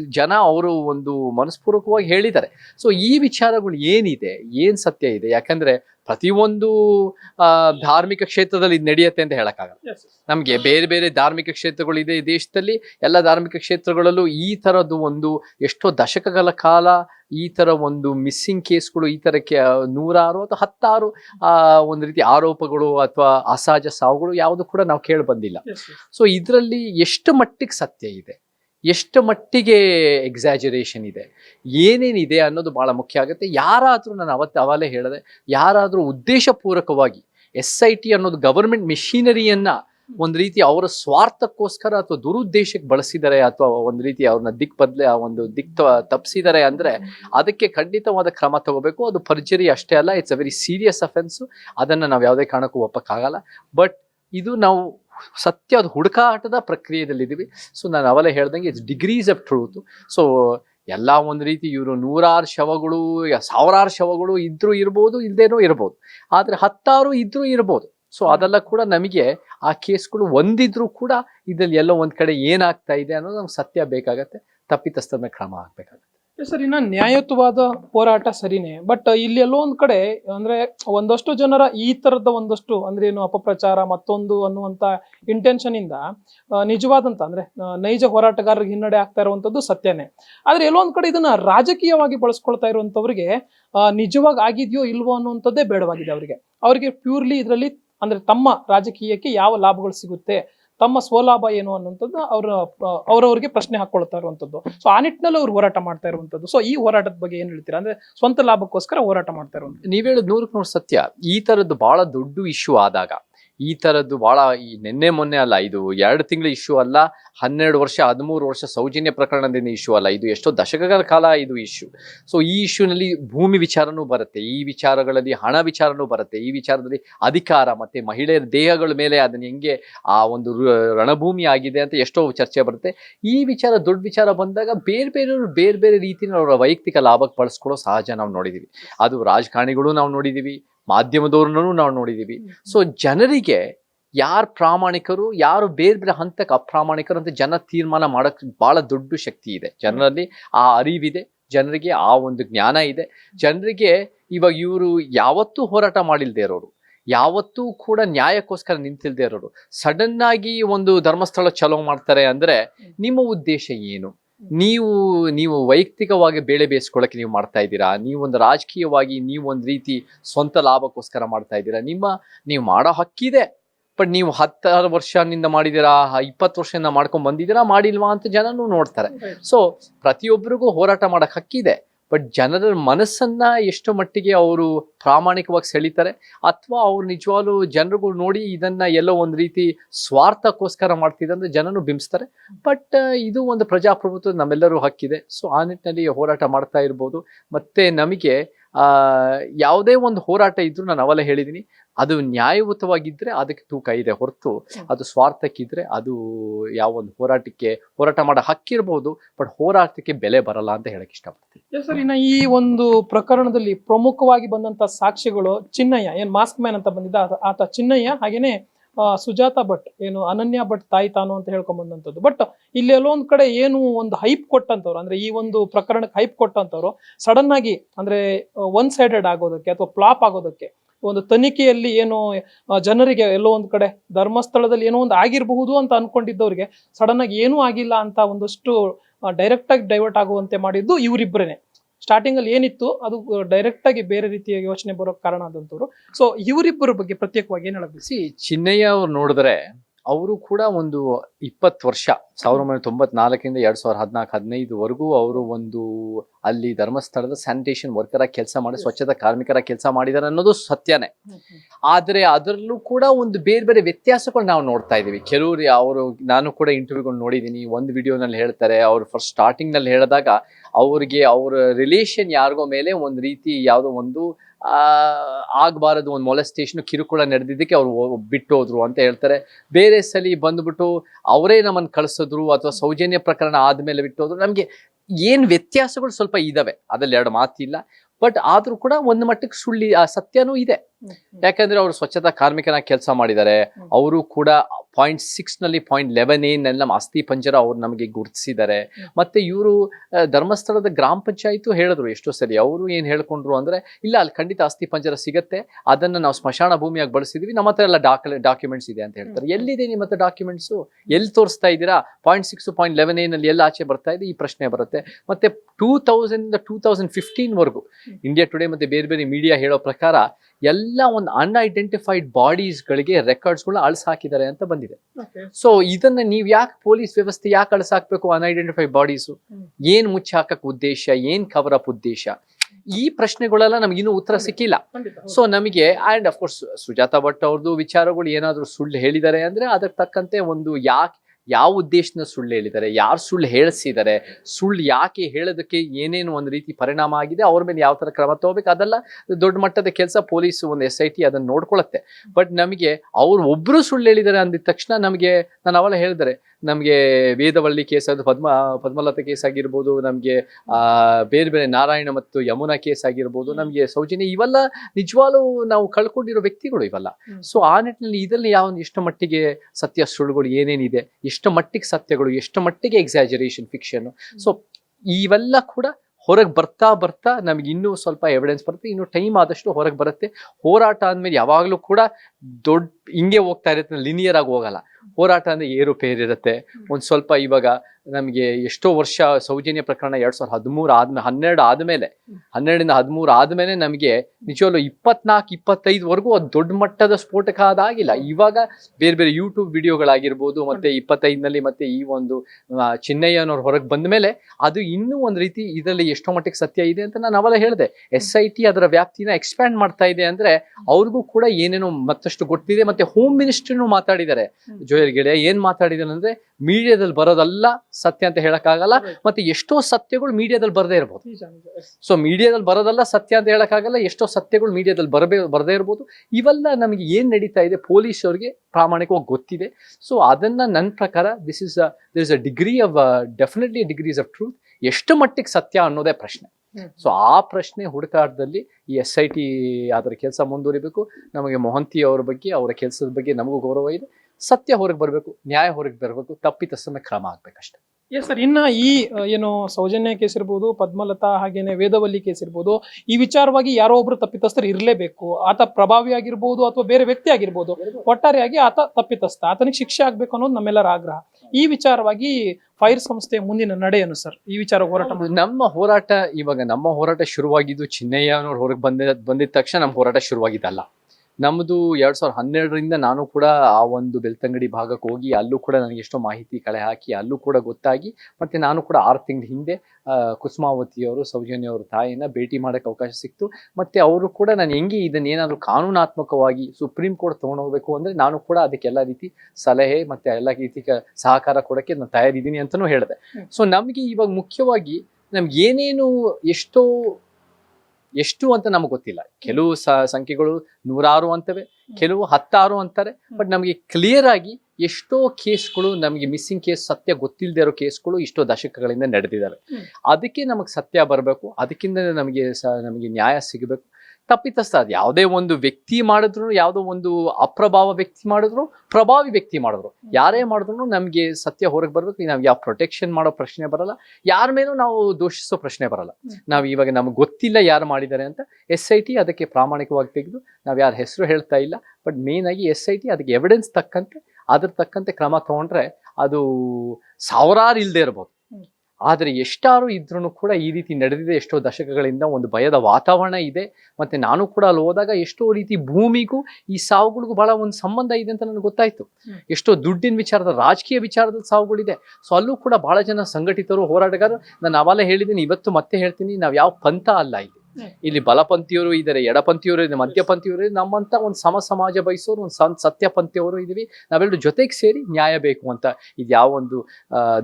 ಜನ ಅವರು ಒಂದು ಮನಸ್ಪೂರ್ವಕವಾಗಿ ಹೇಳಿದ್ದಾರೆ. ಸೊ ಈ ವಿಚಾರಗಳು ಏನಿದೆ? ಏನು ಸತ್ಯ ಇದೆ? ಯಾಕಂದ್ರೆ ಪ್ರತಿಯೊಂದು ಆ ಧಾರ್ಮಿಕ ಕ್ಷೇತ್ರದಲ್ಲಿ ಇದು ನಡೆಯುತ್ತೆ ಅಂತ ಹೇಳಕ್ಕಾಗಲ್ಲ. ನಮಗೆ ಬೇರೆ ಬೇರೆ ಧಾರ್ಮಿಕ ಕ್ಷೇತ್ರಗಳು ಇದೆ ಈ ದೇಶದಲ್ಲಿ. ಎಲ್ಲ ಧಾರ್ಮಿಕ ಕ್ಷೇತ್ರಗಳಲ್ಲೂ ಈ ತರದ್ದು ಒಂದು ಎಷ್ಟೋ ದಶಕಗಳ ಕಾಲ ಈ ತರ ಒಂದು ಮಿಸ್ಸಿಂಗ್ ಕೇಸ್ಗಳು ಈ ತರಕ್ಕೆ ಕೆ ನೂರಾರು ಅಥವಾ ಹತ್ತಾರು ಆ ಒಂದು ರೀತಿ ಆರೋಪಗಳು ಅಥವಾ ಅಸಹಜ ಸಾವುಗಳು ಯಾವುದು ಕೂಡ ನಾವು ಕೇಳಿ ಬಂದಿಲ್ಲ. ಸೊ ಇದರಲ್ಲಿ ಎಷ್ಟು ಮಟ್ಟಿಗೆ ಸತ್ಯ ಇದೆ? ಎಷ್ಟು ಮಟ್ಟಿಗೆ ಎಕ್ಸಾಜರೇಷನ್ ಇದೆ? ಏನೇನಿದೆ ಅನ್ನೋದು ಭಾಳ ಮುಖ್ಯ ಆಗುತ್ತೆ. ಯಾರಾದರೂ ನಾನು ಅವತ್ತು ಅವಾಗಲೇ ಹೇಳಿದೆ, ಯಾರಾದರೂ ಉದ್ದೇಶಪೂರ್ವಕವಾಗಿ ಎಸ್ ಐ ಟಿ ಅನ್ನೋದು ಗವರ್ಮೆಂಟ್ ಮೆಷಿನರಿಯನ್ನು ಒಂದು ರೀತಿ ಅವರ ಸ್ವಾರ್ಥಕ್ಕೋಸ್ಕರ ಅಥವಾ ದುರುದ್ದೇಶಕ್ಕೆ ಬಳಸಿದ್ದಾರೆ ಅಥವಾ ಒಂದು ರೀತಿ ಅವ್ರನ್ನ ದಿಕ್ ಬದಲೆ, ಆ ಒಂದು ದಿಕ್ ತಪ್ಪಿಸಿದ್ದಾರೆ ಅಂದರೆ ಅದಕ್ಕೆ ಖಂಡಿತವಾದ ಕ್ರಮ ತಗೋಬೇಕು. ಅದು ಪರ್ಜರಿ ಅಷ್ಟೇ ಅಲ್ಲ it's a very serious offence ಅದನ್ನು ನಾವು ಯಾವುದೇ ಕಾರಣಕ್ಕೂ ಒಪ್ಪಕ್ಕಾಗಲ್ಲ. ಬಟ್ ಇದು ನಾವು ಸತ್ಯದ ಹುಡುಕಾಟದ ಪ್ರಕ್ರಿಯೆದಲ್ಲಿದ್ದೀವಿ ಸೊ ನಾನು ಅವಲೇ ಹೇಳ್ದಂಗೆ it's degrees of truth so ಎಲ್ಲ ಒಂದು ರೀತಿ ಇವರು ನೂರಾರು ಶವಗಳು, ಸಾವಿರಾರು ಶವಗಳು ಇದ್ರೂ ಇರ್ಬೋದು ಇಲ್ಲದೇನೂ ಇರ್ಬೋದು. ಆದರೆ ಹತ್ತಾರು ಇದ್ರೂ ಇರ್ಬೋದು. ಸೊ ಅದೆಲ್ಲ ಕೂಡ ನಮಗೆ ಆ ಕೇಸ್ಗಳು ಒಂದಿದ್ರೂ ಕೂಡ ಇದರಲ್ಲಿ ಎಲ್ಲೋ ಒಂದು ಕಡೆ ಏನಾಗ್ತಾ ಇದೆ ಅನ್ನೋದು ನಮ್ಗೆ ಸತ್ಯ ಬೇಕಾಗತ್ತೆ. ತಪ್ಪಿತಸ್ಥರ ಕ್ರಮ ಆಗ್ಬೇಕಾಗತ್ತೆ ಸರ್ ಇನ್ನ ನ್ಯಾಯಯುತವಾದ ಹೋರಾಟ ಸರಿನೇ, ಬಟ್ ಇಲ್ಲಿ ಎಲ್ಲೋ ಒಂದ್ ಕಡೆ, ಅಂದ್ರೆ ಒಂದಷ್ಟು ಜನರ ಈ ತರದ ಒಂದಷ್ಟು, ಅಂದ್ರೆ ಏನು ಅಪಪ್ರಚಾರ ಮತ್ತೊಂದು ಅನ್ನುವಂತ ಇಂಟೆನ್ಷನ್ ಇಂದ ನಿಜವಾದಂತ, ಅಂದ್ರೆ ನೈಜ ಹೋರಾಟಗಾರರಿಗೆ ಹಿನ್ನಡೆ ಆಗ್ತಾ ಇರುವಂತದ್ದು ಸತ್ಯನೇ. ಆದ್ರೆ ಎಲ್ಲೋ ಒಂದ್ ಕಡೆ ಇದನ್ನ ರಾಜಕೀಯವಾಗಿ ಬಳಸ್ಕೊಳ್ತಾ ಇರುವಂತವ್ರಿಗೆ ನಿಜವಾಗಿ ಆಗಿದೆಯೋ ಇಲ್ವೋ ಅನ್ನುವಂಥದ್ದೇ ಬೇಡವಾಗಿದೆ ಅವರಿಗೆ. ಅವರಿಗೆ ಪ್ಯೂರ್ಲಿ ಇದರಲ್ಲಿ, ಅಂದ್ರೆ ತಮ್ಮ ರಾಜಕೀಯಕ್ಕೆ ಯಾವ ಲಾಭಗಳು ಸಿಗುತ್ತೆ ತಮ್ಮ ಸ್ವಲಾಭ ಏನು ಅನ್ನುವಂಥದ್ದು ಅವರ, ಅವರವರಿಗೆ ಪ್ರಶ್ನೆ ಹಾಕೊಳ್ತಾ ಇರುವಂಥದ್ದು. ಸೊ ಆ ನಿಟ್ಟಿನಲ್ಲಿ ಅವ್ರು ಹೋರಾಟ ಮಾಡ್ತಾ ಇರುವಂತದ್ದು ಸೊ ಈ ಹೋರಾಟದ ಬಗ್ಗೆ ಏನ್ ಹೇಳ್ತೀರಾ? ಅಂದ್ರೆ ಸ್ವಂತ ಲಾಭಕ್ಕೋಸ್ಕರ ಹೋರಾಟ ಮಾಡ್ತಾ ಇರುವಂಥದ್ದು. ನೀವ್ ಹೇಳೋದು ನೂರಕ್ಕೆ ನೂರು ಸತ್ಯ. ಈ ತರದ್ದು ಬಹಳ ದೊಡ್ಡ ಇಶ್ಯೂ ಆದಾಗ. ಈ ತರದ್ದು ಬಹಳ ಈ ನಿನ್ನೆ ಮೊನ್ನೆ ಅಲ್ಲ, ಇದು ಎರಡು ತಿಂಗಳ ಇಶ್ಯೂ ಅಲ್ಲ, ಹನ್ನೆರಡು ವರ್ಷ, ಹದಿಮೂರು ವರ್ಷ ಸೌಜನ್ಯ ಪ್ರಕರಣದಿಂದ ಇಶ್ಯೂ ಅಲ್ಲ, ಇದು ಎಷ್ಟೋ ದಶಕಗಳ ಕಾಲ ಇದು ಇಶ್ಯೂ. ಸೊ ಈ ಇಶ್ಯೂನಲ್ಲಿ ಭೂಮಿ ವಿಚಾರನೂ ಬರುತ್ತೆ, ಈ ವಿಚಾರಗಳಲ್ಲಿ ಹಣ ವಿಚಾರನೂ ಬರುತ್ತೆ, ಈ ವಿಚಾರದಲ್ಲಿ ಅಧಿಕಾರ ಮತ್ತೆ ಮಹಿಳೆಯರ ದೇಹಗಳ ಮೇಲೆ ಅದನ್ನ ಹೆಂಗೆ ಆ ಒಂದು ರಣಭೂಮಿ ಆಗಿದೆ ಅಂತ ಎಷ್ಟೋ ಚರ್ಚೆ ಬರುತ್ತೆ. ಈ ವಿಚಾರ ದೊಡ್ಡ ವಿಚಾರ ಬಂದಾಗ ಬೇರೆ ಬೇರೆಯವರು ಬೇರೆ ಬೇರೆ ರೀತಿಯಲ್ಲಿ ಅವರ ವೈಯಕ್ತಿಕ ಲಾಭಕ್ಕೆ ಬಳಸ್ಕೊಳ್ಳೋ ಸಹಜ ನಾವು ನೋಡಿದೀವಿ. ಅದು ರಾಜಕಾರಣಿಗಳು ನಾವು ನೋಡಿದೀವಿ ಮಾಧ್ಯಮದವ್ರನ್ನೂ ನಾವು ನೋಡಿದ್ದೀವಿ. ಸೊ ಜನರಿಗೆ ಯಾರು ಪ್ರಾಮಾಣಿಕರು ಯಾರು ಬೇರೆ ಬೇರೆ ಹಂತಕ್ಕೆ ಅಪ್ರಾಮಾಣಿಕರು ಅಂತ ಜನ ತೀರ್ಮಾನ ಮಾಡೋಕ್ಕೆ ಭಾಳ ದೊಡ್ಡ ಶಕ್ತಿ ಇದೆ. ಜನರಲ್ಲಿ ಆ ಅರಿವಿದೆ ಜನರಿಗೆ ಆ ಒಂದು ಜ್ಞಾನ ಇದೆ. ಜನರಿಗೆ ಇವಾಗ ಇವರು ಯಾವತ್ತೂ ಹೋರಾಟ ಮಾಡಿಲ್ದೇ ಇರೋರು ಯಾವತ್ತೂ ಕೂಡ ನ್ಯಾಯಕ್ಕೋಸ್ಕರ ನಿಂತಿಲ್ದೇ ಇರೋರು. ಸಡನ್ ಆಗಿ ಒಂದು ಧರ್ಮಸ್ಥಳ ಚಲೋ ಮಾಡ್ತಾರೆ ಅಂದರೆ ನಿಮ್ಮ ಉದ್ದೇಶ ಏನು? ನೀವು ನೀವು ವೈಯಕ್ತಿಕವಾಗಿ ಬೇಳೆ ಬೇಯಿಸ್ಕೊಳ್ಳೋಕೆ ನೀವು ಮಾಡ್ತಾ ಇದ್ದೀರಾ? ನೀವೊಂದು ಒಂದು ರಾಜಕೀಯವಾಗಿ ನೀವು ಒಂದು ರೀತಿ ಸ್ವಂತ ಲಾಭಕ್ಕೋಸ್ಕರ ಮಾಡ್ತಾ ಇದ್ದೀರಾ? ನಿಮ್ಮ ನೀವು ಮಾಡೋ ಹಕ್ಕಿದೆ ಬಟ್ ನೀವು ಹತ್ತಾರು ವರ್ಷದಿಂದ ಮಾಡಿದ್ದೀರಾ ಇಪ್ಪತ್ತು ವರ್ಷದಿಂದ ಮಾಡ್ಕೊಂಡು ಬಂದಿದ್ದೀರಾ ಮಾಡಿಲ್ವಾ ಅಂತ ಜನನು ನೋಡ್ತಾರೆ. ಸೊ ಪ್ರತಿಯೊಬ್ಬರಿಗೂ ಹೋರಾಟ ಮಾಡೋಕೆ ಹಕ್ಕಿದೆ ಬಟ್ ಜನರ ಮನಸ್ಸನ್ನ ಎಷ್ಟು ಮಟ್ಟಿಗೆ ಅವರು ಪ್ರಾಮಾಣಿಕವಾಗಿ ಸೆಳೀತಾರೆ ಅಥವಾ ಅವ್ರು ನಿಜವಾಗ್ಲೂ ಜನರಿಗೂ ನೋಡಿ ಇದನ್ನ ಎಲ್ಲೋ ಒಂದು ರೀತಿ ಸ್ವಾರ್ಥಕ್ಕೋಸ್ಕರ ಮಾಡ್ತಿದೆ ಅಂದ್ರೆ ಜನನು ಬಿಂಬಿಸ್ತಾರೆ. ಬಟ್ ಇದು ಒಂದು ಪ್ರಜಾಪ್ರಭುತ್ವ ನಮ್ಮೆಲ್ಲರೂ ಹಕ್ಕಿದೆ. ಸೊ ಆ ನಿಟ್ಟಿನಲ್ಲಿ ಹೋರಾಟ ಮಾಡ್ತಾ ಇರ್ಬೋದು. ಮತ್ತೆ ನಮಗೆ ಯಾವುದೇ ಒಂದು ಹೋರಾಟ ಇದ್ರೂ ನಾನು ಅವಲೇ ಹೇಳಿದ್ದೀನಿ ಅದು ನ್ಯಾಯಯುತವಾಗಿದ್ರೆ ಅದಕ್ಕೆ ತೂಕ ಇದೆ ಹೊರತು ಅದು ಸ್ವಾರ್ಥಕ್ಕಿದ್ರೆ ಅದು ಯಾವ ಒಂದು ಹೋರಾಟಕ್ಕೆ ಹೋರಾಟ ಮಾಡೋ ಹಕ್ಕಿರ್ಬೋದು ಬಟ್ ಹೋರಾಟಕ್ಕೆ ಬೆಲೆ ಬರಲ್ಲ ಅಂತ ಹೇಳಕ್ ಇಷ್ಟಪಡ್ತೀನಿ. ಸರ್ ಇನ್ನ ಈ ಒಂದು ಪ್ರಕರಣದಲ್ಲಿ ಪ್ರಮುಖವಾಗಿ ಬಂದಂತ ಸಾಕ್ಷಿಗಳು ಚಿನ್ನಯ್ಯ. ಏನ್ ಮಾಸ್ಕ್ ಮ್ಯಾನ್ ಅಂತ ಬಂದಿದ್ದ ಆತ- ಚಿನ್ನಯ್ಯ ಹಾಗೇನೆ ಆ, ಸುಜಾತ ಭಟ್, ಏನು ಅನನ್ಯ ಭಟ್ ತಾಯಿ ತಾನು ಅಂತ ಹೇಳ್ಕೊಂಡ್ ಬಂದಂತದ್ದು ಬಟ್ ಇಲ್ಲಿ ಎಲ್ಲೋ ಒಂದ್ ಕಡೆ ಏನು ಒಂದು ಹೈಪ್ ಕೊಟ್ಟಂತವ್ರು ಅಂದ್ರೆ ಈ ಒಂದು ಪ್ರಕರಣಕ್ಕೆ ಹೈಪ್ ಕೊಟ್ಟಂತವ್ರು ಸಡನ್ ಆಗಿ, ಅಂದ್ರೆ ಒನ್ ಸೈಡೆಡ್ ಆಗೋದಕ್ಕೆ ಅಥವಾ ಫ್ಲಾಪ್ ಆಗೋದಕ್ಕೆ, ಒಂದು ತನಿಖೆಯಲ್ಲಿ ಏನು ಜನರಿಗೆ ಎಲ್ಲೋ ಒಂದ್ ಕಡೆ ಧರ್ಮಸ್ಥಳದಲ್ಲಿ ಏನೋ ಒಂದು ಆಗಿರಬಹುದು ಅಂತ ಅನ್ಕೊಂಡಿದ್ದವ್ರಿಗೆ ಸಡನ್ ಆಗಿ ಏನೂ ಆಗಿಲ್ಲ ಅಂತ ಒಂದಷ್ಟು ಡೈರೆಕ್ಟ್ ಆಗಿ ಡೈವರ್ಟ್ ಆಗುವಂತೆ ಮಾಡಿದ್ದು ಇವರಿಬ್ಬರೇನೆ ಸ್ಟಾರ್ಟಿಂಗ್ ಅಲ್ಲಿ ಏನಿತ್ತು, ಅದು ಡೈರೆಕ್ಟ್ ಆಗಿ ಬೇರೆ ರೀತಿಯ ಯೋಚನೆ ಬರೋಕ್ಕೆ ಕಾರಣ ಆದಂಥವ್ರು. ಸೊ ಇವರಿಬ್ಬರ ಬಗ್ಗೆ ಪ್ರತ್ಯೇಕವಾಗಿ ಏನು ಹೇಳಬೇಕು ಚಿನ್ನಯ್ಯ ಅವ್ರು ನೋಡಿದ್ರೆ ಅವರು ಕೂಡ ಒಂದು ಇಪ್ಪತ್ತು ವರ್ಷ ಸಾವಿರದ ಒಂಬೈನೂರ ತೊಂಬತ್ನಾಲ್ಕರಿಂದ ಎರಡು ಸಾವಿರದ ಹದಿನಾಲ್ಕು, ಹದಿನೈದುವರೆಗೂ ಅವರು ಒಂದು ಅಲ್ಲಿ ಧರ್ಮಸ್ಥಳದ ಸ್ಯಾನಿಟೇಷನ್ ವರ್ಕರ್ ಆಗಿ ಕೆಲಸ ಮಾಡಿ, ಸ್ವಚ್ಛತಾ ಕಾರ್ಮಿಕರ ಕೆಲಸ ಮಾಡಿದ್ದಾರೆ ಅನ್ನೋದು ಸತ್ಯನೇ. ಆದರೆ ಅದರಲ್ಲೂ ಕೂಡ ಒಂದು ಬೇರೆ ಬೇರೆ ವ್ಯತ್ಯಾಸಗಳು ನಾವು ನೋಡ್ತಾ ಇದ್ದೀವಿ. ಕೆಲವರು ಅವರು, ನಾನು ಕೂಡ ಇಂಟರ್ವ್ಯೂಗಳು ನೋಡಿದ್ದೀನಿ. ಒಂದು ವಿಡಿಯೋನಲ್ಲಿ ಹೇಳ್ತಾರೆ, ಅವರು ಫಸ್ಟ್ ಸ್ಟಾರ್ಟಿಂಗ್ನಲ್ಲಿ ಹೇಳಿದಾಗ ಅವ್ರಿಗೆ ಅವರ ರಿಲೇಷನ್ ಯಾರಿಗೋ ಮೇಲೆ ಒಂದು ರೀತಿ ಯಾವುದೋ ಒಂದು ಆಗಬಾರದು, ಒಂದು ಮೊಲೆಸ್ಟೇಷನ್ ಕಿರುಕುಳ ನಡೆದಿದ್ದಕ್ಕೆ ಅವರು ಬಿಟ್ಟು ಹೋದ್ರು ಅಂತ ಹೇಳ್ತಾರೆ. ಬೇರೆ ಸಲ ಬಂದ್ಬಿಟ್ಟು ಅವರೇ ನಮ್ಮನ್ನು ಕಳಿಸಿದ್ರು ಅಥವಾ ಸೌಜನ್ಯ ಪ್ರಕರಣ ಆದಮೇಲೆ ಬಿಟ್ಟೋದ್ರು, ನಮಗೆ ಏನು ವ್ಯತ್ಯಾಸಗಳು ಸ್ವಲ್ಪ ಇದ್ದಾವೆ ಅದರಲ್ಲಿ ಎರಡು ಮಾತಿಲ್ಲ. ಬಟ್ ಆದ್ರೂ ಕೂಡ ಒಂದು ಮಟ್ಟಕ್ಕೆ ಸುಳ್ಳಿ ಆ ಸತ್ಯನೂ ಇದೆ. ಯಾಕಂದ್ರೆ ಅವರು ಸ್ವಚ್ಛತಾ ಕಾರ್ಮಿಕನ ಕೆಲಸ ಮಾಡಿದ್ದಾರೆ ಅವರು ಕೂಡ ಪಾಯಿಂಟ್ ಸಿಕ್ಸ್ನಲ್ಲಿ ಪಾಯಿಂಟ್ ಲೆವೆನ್ ಏನ್ ನಮ್ಮ ಅಸ್ಥಿ ಪಂಜರ ಅವ್ರು ನಮಗೆ ಗುರುತಿಸಿದ್ದಾರೆ. ಮತ್ತೆ ಇವರು ಧರ್ಮಸ್ಥಳದ ಗ್ರಾಮ ಪಂಚಾಯತ್ ಹೇಳಿದ್ರು ಎಷ್ಟೋ ಸರಿ. ಅವರು ಏನ್ ಹೇಳ್ಕೊಂಡ್ರು ಅಂದ್ರೆ ಇಲ್ಲ ಅಲ್ಲಿ ಖಂಡಿತ ಅಸ್ಥಿ ಪಂಜರ ಸಿಗತ್ತೆ. ಅದನ್ನ ನಾವು ಸ್ಮಶಾನ ಭೂಮಿಯಾಗಿ ಬಳಸಿದ್ವಿ. ನಮ್ಮ ಹತ್ರ ಎಲ್ಲ ಡಾಕ್ಯುಲೆ ಡಾಕ್ಯುಮೆಂಟ್ಸ್ ಇದೆ ಅಂತ ಹೇಳ್ತಾರೆ. ಎಲ್ಲಿದೆ ನಿಮ್ಮ ಹತ್ರ ಡಾಕ್ಯುಮೆಂಟ್ಸ್ ಎಲ್ಲಿ ತೋರಿಸ್ತಾ ಇದ್ದೀರಾ? ಪಾಯಿಂಟ್ ಸಿಕ್ಸ್ ಪಾಯಿಂಟ್ ಲೆವೆನ್ ಏನಲ್ಲಿ ಎಲ್ಲ ಆಚೆ ಬರ್ತಾ ಇದೆ? ಈ ಪ್ರಶ್ನೆ ಬರುತ್ತೆ. ಮತ್ತೆ two thousand two thousand fifteen ವರೆಗೂ. ಇಂಡಿಯಾ ಟುಡೇ ಮತ್ತೆ ಬೇರೆ ಬೇರೆ ಮೀಡಿಯಾ ಹೇಳೋ ಪ್ರಕಾರ ಎಲ್ಲ ಒಂದು ಅನ್ಐಡೆಂಟಿಫೈಡ್ ಬಾಡೀಸ್ಗಳಿಗೆ ರೆಕಾರ್ಡ್ಸ್ಗಳನ್ನ ಅಳಿಸಾಕಿದ್ದಾರೆ ಅಂತ ಬಂದಿದೆ. ಸೊ ಇದನ್ನ ನೀವು ಯಾಕೆ ಪೊಲೀಸ್ ವ್ಯವಸ್ಥೆ ಯಾಕೆ ಅಳಿಸಾಕ್ಬೇಕು ಅನ್ಐಡೆಂಟಿಫೈಡ್ ಬಾಡೀಸು. ಏನ್ ಮುಚ್ಚಿ ಹಾಕಕ್ ಉದ್ದೇಶ? ಏನ್ ಕವರ್ ಅಪ್ ಉದ್ದೇಶ? ಈ ಪ್ರಶ್ನೆಗಳೆಲ್ಲ ನಮ್ಗೆ ಇನ್ನೂ ಉತ್ತರ ಸಿಕ್ಕಿಲ್ಲ. ಸೊ ನಮಗೆ ಅಂಡ್ ಅಫ್ಕೋರ್ಸ್ ಸುಜಾತಾ ಭಟ್ ಅವ್ರದ್ದು ವಿಚಾರಗಳು ಏನಾದ್ರು ಸುಳ್ಳು ಹೇಳಿದ್ದಾರೆ ಅಂದ್ರೆ ಅದಕ್ಕೆ ತಕ್ಕಂತೆ ಒಂದು ಯಾಕೆ ಯಾವ ಉದ್ದೇಶನ ಸುಳ್ಳು ಹೇಳಿದ್ದಾರೆ? ಯಾರು ಸುಳ್ಳು ಹೇಳಿಸಿದ್ದಾರೆ? ಸುಳ್ಳು ಯಾಕೆ ಹೇಳೋದಕ್ಕೆ ಏನೇನು ಒಂದು ರೀತಿ ಪರಿಣಾಮ ಆಗಿದೆ? ಅವ್ರ ಮೇಲೆ ಯಾವ ತರ ಕ್ರಮ ತಗೋಬೇಕು? ಅದೆಲ್ಲ ದೊಡ್ಡ ಮಟ್ಟದ ಕೆಲಸ ಪೊಲೀಸ್ ಒಂದು ಎಸ್ ಐ ಟಿ ಅದನ್ನು ನೋಡ್ಕೊಳತ್ತೆ. ಬಟ್ ನಮಗೆ ಅವ್ರು ಒಬ್ರು ಸುಳ್ಳು ಹೇಳಿದ್ದಾರೆ ಅಂದಿದ ತಕ್ಷಣ ನಮಗೆ ನಾನು ಅವೆಲ್ಲ ಹೇಳಿದರೆ ನಮಗೆ ವೇದವಳ್ಳಿ ಕೇಸ್ ಅದು ಪದ್ಮ ಪದ್ಮಲತಾ ಕೇಸ್ ಆಗಿರ್ಬೋದು ನಮಗೆ ಬೇರೆ ಬೇರೆ ನಾರಾಯಣ ಮತ್ತು ಯಮುನಾ ಕೇಸ್ ಆಗಿರ್ಬೋದು ನಮಗೆ ಸೌಜನ್ಯ ಇವೆಲ್ಲ ನಿಜವಾಗ್ಲೂ ನಾವು ಕಳ್ಕೊಂಡಿರೋ ವ್ಯಕ್ತಿಗಳು ಇವೆಲ್ಲ. ಸೊ ಆ ನಿಟ್ಟಿನಲ್ಲಿ ಇದರಲ್ಲಿ ಯಾವ ಎಷ್ಟು ಮಟ್ಟಿಗೆ ಸತ್ಯ ಸುಳ್ಳುಗಳು ಏನೇನಿದೆ? ಎಷ್ಟು ಮಟ್ಟಿಗೆ ಸತ್ಯಗಳು ಎಷ್ಟು ಮಟ್ಟಿಗೆ ಎಕ್ಸಾಜರೇಷನ್ ಫಿಕ್ಷನ್ ಸೊ ಇವೆಲ್ಲ ಕೂಡ ಹೊರಗೆ ಬರ್ತಾ ಬರ್ತಾ ನಮಗೆ ಇನ್ನೂ ಸ್ವಲ್ಪ ಎವಿಡೆನ್ಸ್ ಬರುತ್ತೆ ಇನ್ನು ಟೈಮ್ ಆದಷ್ಟು ಹೊರಗೆ ಬರುತ್ತೆ. ಹೋರಾಟ ಅಂದಮೇಲೆ ಯಾವಾಗಲೂ ಕೂಡ ದೊಡ್ಡ ಹಿಂಗೆ ಹೋಗ್ತಾ ಇರುತ್ತೆ ಲಿನಿಯರ್ ಆಗಿ ಹೋಗಲ್ಲ. ಹೋರಾಟ ಅಂದ್ರೆ ಏರು ಇರುತ್ತೆ ಒಂದು ಸ್ವಲ್ಪ ಇವಾಗ ನಮಗೆ ಎಷ್ಟೋ ವರ್ಷ ಸೌಜನ್ಯ ಪ್ರಕರಣ ಎರಡ್ ಸಾವಿರದ ಹದಿಮೂರು ಆದ್ಮೇಲೆ ಹನ್ನೆರಡು ಆದ್ಮೇಲೆ ಹನ್ನೆರಡರಿಂದ ಹದಿಮೂರು ಆದ್ಮೇಲೆ ನಮಗೆ ನಿಜವಲ್ಲೂ ಇಪ್ಪತ್ನಾಲ್ಕು ಇಪ್ಪತ್ತೈದುವರೆಗೂ ಅದು ದೊಡ್ಡ ಮಟ್ಟದ ಸ್ಫೋಟಕ ಅದಾಗಿಲ್ಲ. ಇವಾಗ ಬೇರೆ ಬೇರೆ ಯೂಟ್ಯೂಬ್ ವಿಡಿಯೋಗಳಾಗಿರ್ಬೋದು ಮತ್ತೆ ಇಪ್ಪತ್ತೈದನಲ್ಲಿ ಮತ್ತೆ ಈ ಒಂದು ಚಿನ್ನಯ್ಯನವ್ರು ಹೊರಗೆ ಬಂದ ಮೇಲೆ ಅದು ಇನ್ನೂ ಒಂದು ರೀತಿ ಇದರಲ್ಲಿ ಎಷ್ಟೋ ಮಟ್ಟಿಗೆ ಸತ್ಯ ಇದೆ ಅಂತ ನಾನು ಅವೆಲ್ಲ ಹೇಳಿದೆ. ಎಸ್ ಐ ಟಿ ಅದರ ವ್ಯಾಪ್ತಿನ ಎಕ್ಸ್ಪ್ಯಾಂಡ್ ಮಾಡ್ತಾ ಇದೆ ಅಂದ್ರೆ ಅವ್ರಿಗೂ ಕೂಡ ಏನೇನೋ ಮತ್ತಷ್ಟು ಗೊತ್ತಿದೆ. ಮತ್ತೆ ಹೋಮ್ ಮಿನಿಸ್ಟ್ರಿನೂ ಮಾತಾಡಿದ್ದಾರೆ. ಜೋಯಲ್ ಗೆಳೆಯ ಏನ್ ಮಾತಾಡಿದನಂದ್ರೆ ಮೀಡಿಯಾದಲ್ಲಿ ಬರೋದಲ್ಲ ಸತ್ಯ ಅಂತ ಹೇಳಕ್ಕಾಗಲ್ಲ ಮತ್ತೆ ಎಷ್ಟೋ ಸತ್ಯಗಳು ಮೀಡಿಯಾದಲ್ಲಿ ಬರದೇ ಇರ್ಬೋದು. ಸೊ ಮೀಡಿಯಾದಲ್ಲಿ ಬರೋದಲ್ಲ ಸತ್ಯ ಅಂತ ಹೇಳಕ್ಕಾಗಲ್ಲ ಎಷ್ಟೋ ಸತ್ಯಗಳು ಮೀಡಿಯಾದಲ್ಲಿ ಬರಬೇ ಬರದೇ ಇರ್ಬೋದು. ಇವೆಲ್ಲ ನಮಗೆ ಏನ್ ನಡೀತಾ ಇದೆ ಪೊಲೀಸ್ ಅವ್ರಿಗೆ ಪ್ರಾಮಾಣಿಕವಾಗಿ ಗೊತ್ತಿದೆ. ಸೊ ಅದನ್ನ ನನ್ನ ಪ್ರಕಾರ this is this is a degree of definitely degrees of truth ಎಷ್ಟು ಮಟ್ಟಿಗೆ ಸತ್ಯ ಅನ್ನೋದೇ ಪ್ರಶ್ನೆ. ಸೊ ಆ ಪ್ರಶ್ನೆ ಹುಡುಕಾಟದಲ್ಲಿ ಈ ಎಸ್ ಐ ಟಿ ಅದರ ಕೆಲಸ ಮುಂದುವರಿಬೇಕು. ನಮಗೆ ಮೊಹಂತಿ ಅವರ ಬಗ್ಗೆ ಅವರ ಕೆಲಸದ ಬಗ್ಗೆ ನಮಗೂ ಗೌರವ ಇದೆ. ಸತ್ಯ ಹೊರಗೆ ಬರಬೇಕು ನ್ಯಾಯ ಹೊರಗೆ ಬರಬೇಕು ತಪ್ಪಿತಸ್ಥನ ಕ್ರಮ ಆಗ್ಬೇಕಷ್ಟೆ. ಎಸ್ ಸರ್ ಇನ್ನ ಈ ಏನು ಸೌಜನ್ಯ ಕೇಸ್ ಇರ್ಬೋದು ಪದ್ಮಲತಾ ಹಾಗೇನೆ ವೇದವಲ್ಲಿ ಕೇಸ್ ಇರ್ಬೋದು ಈ ವಿಚಾರವಾಗಿ ಯಾರೋ ಒಬ್ರು ತಪ್ಪಿತಸ್ಥರು ಇರಲೇಬೇಕು. ಆತ ಪ್ರಭಾವಿ ಆಗಿರ್ಬೋದು ಅಥವಾ ಬೇರೆ ವ್ಯಕ್ತಿ ಆಗಿರ್ಬೋದು ಒಟ್ಟಾರೆಯಾಗಿ ಆತ ತಪ್ಪಿತಸ್ಥ ಆತನಿಗೆ ಶಿಕ್ಷೆ ಆಗ್ಬೇಕು ಅನ್ನೋದು ನಮ್ಮೆಲ್ಲರ ಆಗ್ರಹ. ಈ ವಿಚಾರವಾಗಿ ಫೈರ್ ಸಂಸ್ಥೆ ಮುಂದಿನ ನಡೆಯನ್ನು ಸರ್ ಈ ವಿಚಾರ ಹೋರಾಟ ನಮ್ಮ ಹೋರಾಟ ಇವಾಗ ನಮ್ಮ ಹೋರಾಟ ಶುರುವಾಗಿದ್ದು ಚಿನ್ನಯ್ಯನವ್ರು ಹೊರಗೆ ಬಂದ ಬಂದಿದ ತಕ್ಷಣ ನಮ್ಮ ಹೋರಾಟ ಶುರುವಾಗಿದ್ದಲ್ಲ. ನಮ್ಮದು ಎರಡ್ ಸಾವಿರದ ಹನ್ನೆರಡರಿಂದ ನಾನು ಕೂಡ ಆ ಒಂದು ಬೆಳ್ತಂಗಡಿ ಭಾಗಕ್ಕೆ ಹೋಗಿ ಅಲ್ಲೂ ಕೂಡ ನನಗೆ ಎಷ್ಟೋ ಮಾಹಿತಿ ಕಳೆ ಹಾಕಿ ಅಲ್ಲೂ ಕೂಡ ಗೊತ್ತಾಗಿ ಮತ್ತೆ ನಾನು ಕೂಡ ಆರು ತಿಂಗಳ ಹಿಂದೆ ಕುಸುಮಾವತಿಯವರು ಸೌಜನ್ಯ ಅವ್ರ ತಾಯಿನ ಭೇಟಿ ಮಾಡಕ್ಕೆ ಅವಕಾಶ ಸಿಕ್ತು ಮತ್ತೆ ಅವರು ಕೂಡ ನಾನು ಹೆಂಗೆ ಇದನ್ನ ಏನಾದ್ರು ಕಾನೂನಾತ್ಮಕವಾಗಿ ಸುಪ್ರೀಂ ಕೋರ್ಟ್ ತಗೊಂಡೋಗ್ಬೇಕು ಅಂದ್ರೆ ನಾನು ಕೂಡ ಅದಕ್ಕೆ ಎಲ್ಲ ರೀತಿ ಸಲಹೆ ಮತ್ತೆ ಎಲ್ಲ ರೀತಿ ಸಹಕಾರ ಕೊಡಕ್ಕೆ ನಾನು ತಯಾರಿದ್ದೀನಿ ಅಂತಾನೂ ಹೇಳಿದೆ. ಸೊ ನಮಗೆ ಇವಾಗ ಮುಖ್ಯವಾಗಿ ನಮ್ಗೆ ಏನೇನು ಎಷ್ಟೋ ಎಷ್ಟು ಅಂತ ನಮ್ಗೆ ಗೊತ್ತಿಲ್ಲ. ಕೆಲವು ಸ- ಸಂಖ್ಯೆಗಳು ನೂರಾರು ಅಂತವೆ ಕೆಲವು ಹತ್ತಾರು ಅಂತಾರೆ ಬಟ್ ನಮಗೆ ಕ್ಲಿಯರ್ ಆಗಿ ಎಷ್ಟೋ ಕೇಸ್ಗಳು ನಮಗೆ ಮಿಸ್ಸಿಂಗ್ ಕೇಸ್ ಸತ್ಯ ಗೊತ್ತಿಲ್ಲದೆ ಇರೋ ಕೇಸ್ಗಳು ಇಷ್ಟೋ ದಶಕಗಳಿಂದ ನಡೆದಿದ್ದಾವೆ ಅದಕ್ಕೆ ನಮಗೆ ಸತ್ಯ ಬರಬೇಕು ಅದಕ್ಕಿಂತ ನಮಗೆ ಸ ನಮಗೆ ನ್ಯಾಯ ಸಿಗಬೇಕು ತಪ್ಪಿತಸ್ಥ ಅದು ಯಾವುದೇ ಒಂದು ವ್ಯಕ್ತಿ ಮಾಡಿದ್ರು ಯಾವುದೋ ಒಂದು ಅಪ್ರಭಾವ ವ್ಯಕ್ತಿ ಮಾಡಿದ್ರು ಪ್ರಭಾವಿ ವ್ಯಕ್ತಿ ಮಾಡಿದ್ರು. ಯಾರೇ ಮಾಡಿದ್ರು ನಮಗೆ ಸತ್ಯ ಹೊರಗೆ ಬರಬೇಕು. ನಾವು ಯಾವ ಪ್ರೊಟೆಕ್ಷನ್ ಮಾಡೋ ಪ್ರಶ್ನೆ ಬರಲ್ಲ. ಯಾರ ಮೇಲೂ ನಾವು ದೋಷಿಸೋ ಪ್ರಶ್ನೆ ಬರಲ್ಲ. ನಾವು ಇವಾಗ ನಮ್ಗೆ ಗೊತ್ತಿಲ್ಲ ಯಾರು ಮಾಡಿದ್ದಾರೆ ಅಂತ ಎಸ್ ಐ ಟಿ ಅದಕ್ಕೆ ಪ್ರಾಮಾಣಿಕವಾಗಿ ತೆಗೆದು ನಾವು ಯಾರ ಹೆಸರು ಹೇಳ್ತಾ ಇಲ್ಲ. ಬಟ್ ಮೇನ್ ಆಗಿ ಎಸ್ ಐ ಟಿ ಅದಕ್ಕೆ ಎವಿಡೆನ್ಸ್ ತಕ್ಕಂತೆ ಅದ್ರ ತಕ್ಕಂತೆ ಕ್ರಮ ತಗೊಂಡ್ರೆ ಅದು ಸಾವಿರಾರು ಇಲ್ಲದೆ ಇರ್ಬೋದು. ಆದರೆ ಎಷ್ಟಾರು ಇದ್ರೂ ಕೂಡ ಈ ರೀತಿ ನಡೆದಿದೆ ಎಷ್ಟೋ ದಶಕಗಳಿಂದ ಒಂದು ಭಯದ ವಾತಾವರಣ ಇದೆ. ಮತ್ತೆ ನಾನು ಕೂಡ ಅಲ್ಲಿ ಹೋದಾಗ ಎಷ್ಟೋ ರೀತಿ ಭೂಮಿಗೂ ಈ ಸಾವುಗಳಿಗೂ ಬಹಳ ಒಂದು ಸಂಬಂಧ ಇದೆ ಅಂತ ನನಗೆ ಗೊತ್ತಾಯಿತು. ಎಷ್ಟೋ ದುಡ್ಡಿನ ವಿಚಾರದ ರಾಜಕೀಯ ವಿಚಾರದ ಸಾವುಗಳಿದೆ. ಸೊ ಅಲ್ಲೂ ಕೂಡ ಬಹಳ ಜನ ಸಂಘಟಿತರು ಹೋರಾಟಗಾರರು ನಾನು ಅವಾಗಲೇ ಹೇಳಿದ್ದೀನಿ ಇವತ್ತು ಮತ್ತೆ ಹೇಳ್ತೀನಿ ನಾವು ಯಾವ ಪಂಥ ಅಲ್ಲ ಇಲ್ಲಿ. ಇಲ್ಲಿ ಬಲಪಂಥಿಯವರು ಇದ್ದಾರೆ ಎಡಪಂಥಿಯವರು ಇದೆ ಮಧ್ಯಪಂಥಿಯವರು ಇದೆ ನಮ್ಮಂತ ಒಂದು ಸಮ ಸಮಾಜ ಬಯಸೋರು ಒಂದು ಸಂ ಸತ್ಯಪಂಥಿಯವರು ಇದೀವಿ. ನಾವೆಲ್ಲರೂ ಜೊತೆಗೆ ಸೇರಿ ನ್ಯಾಯ ಬೇಕು ಅಂತ. ಇದು ಯಾವ ಒಂದು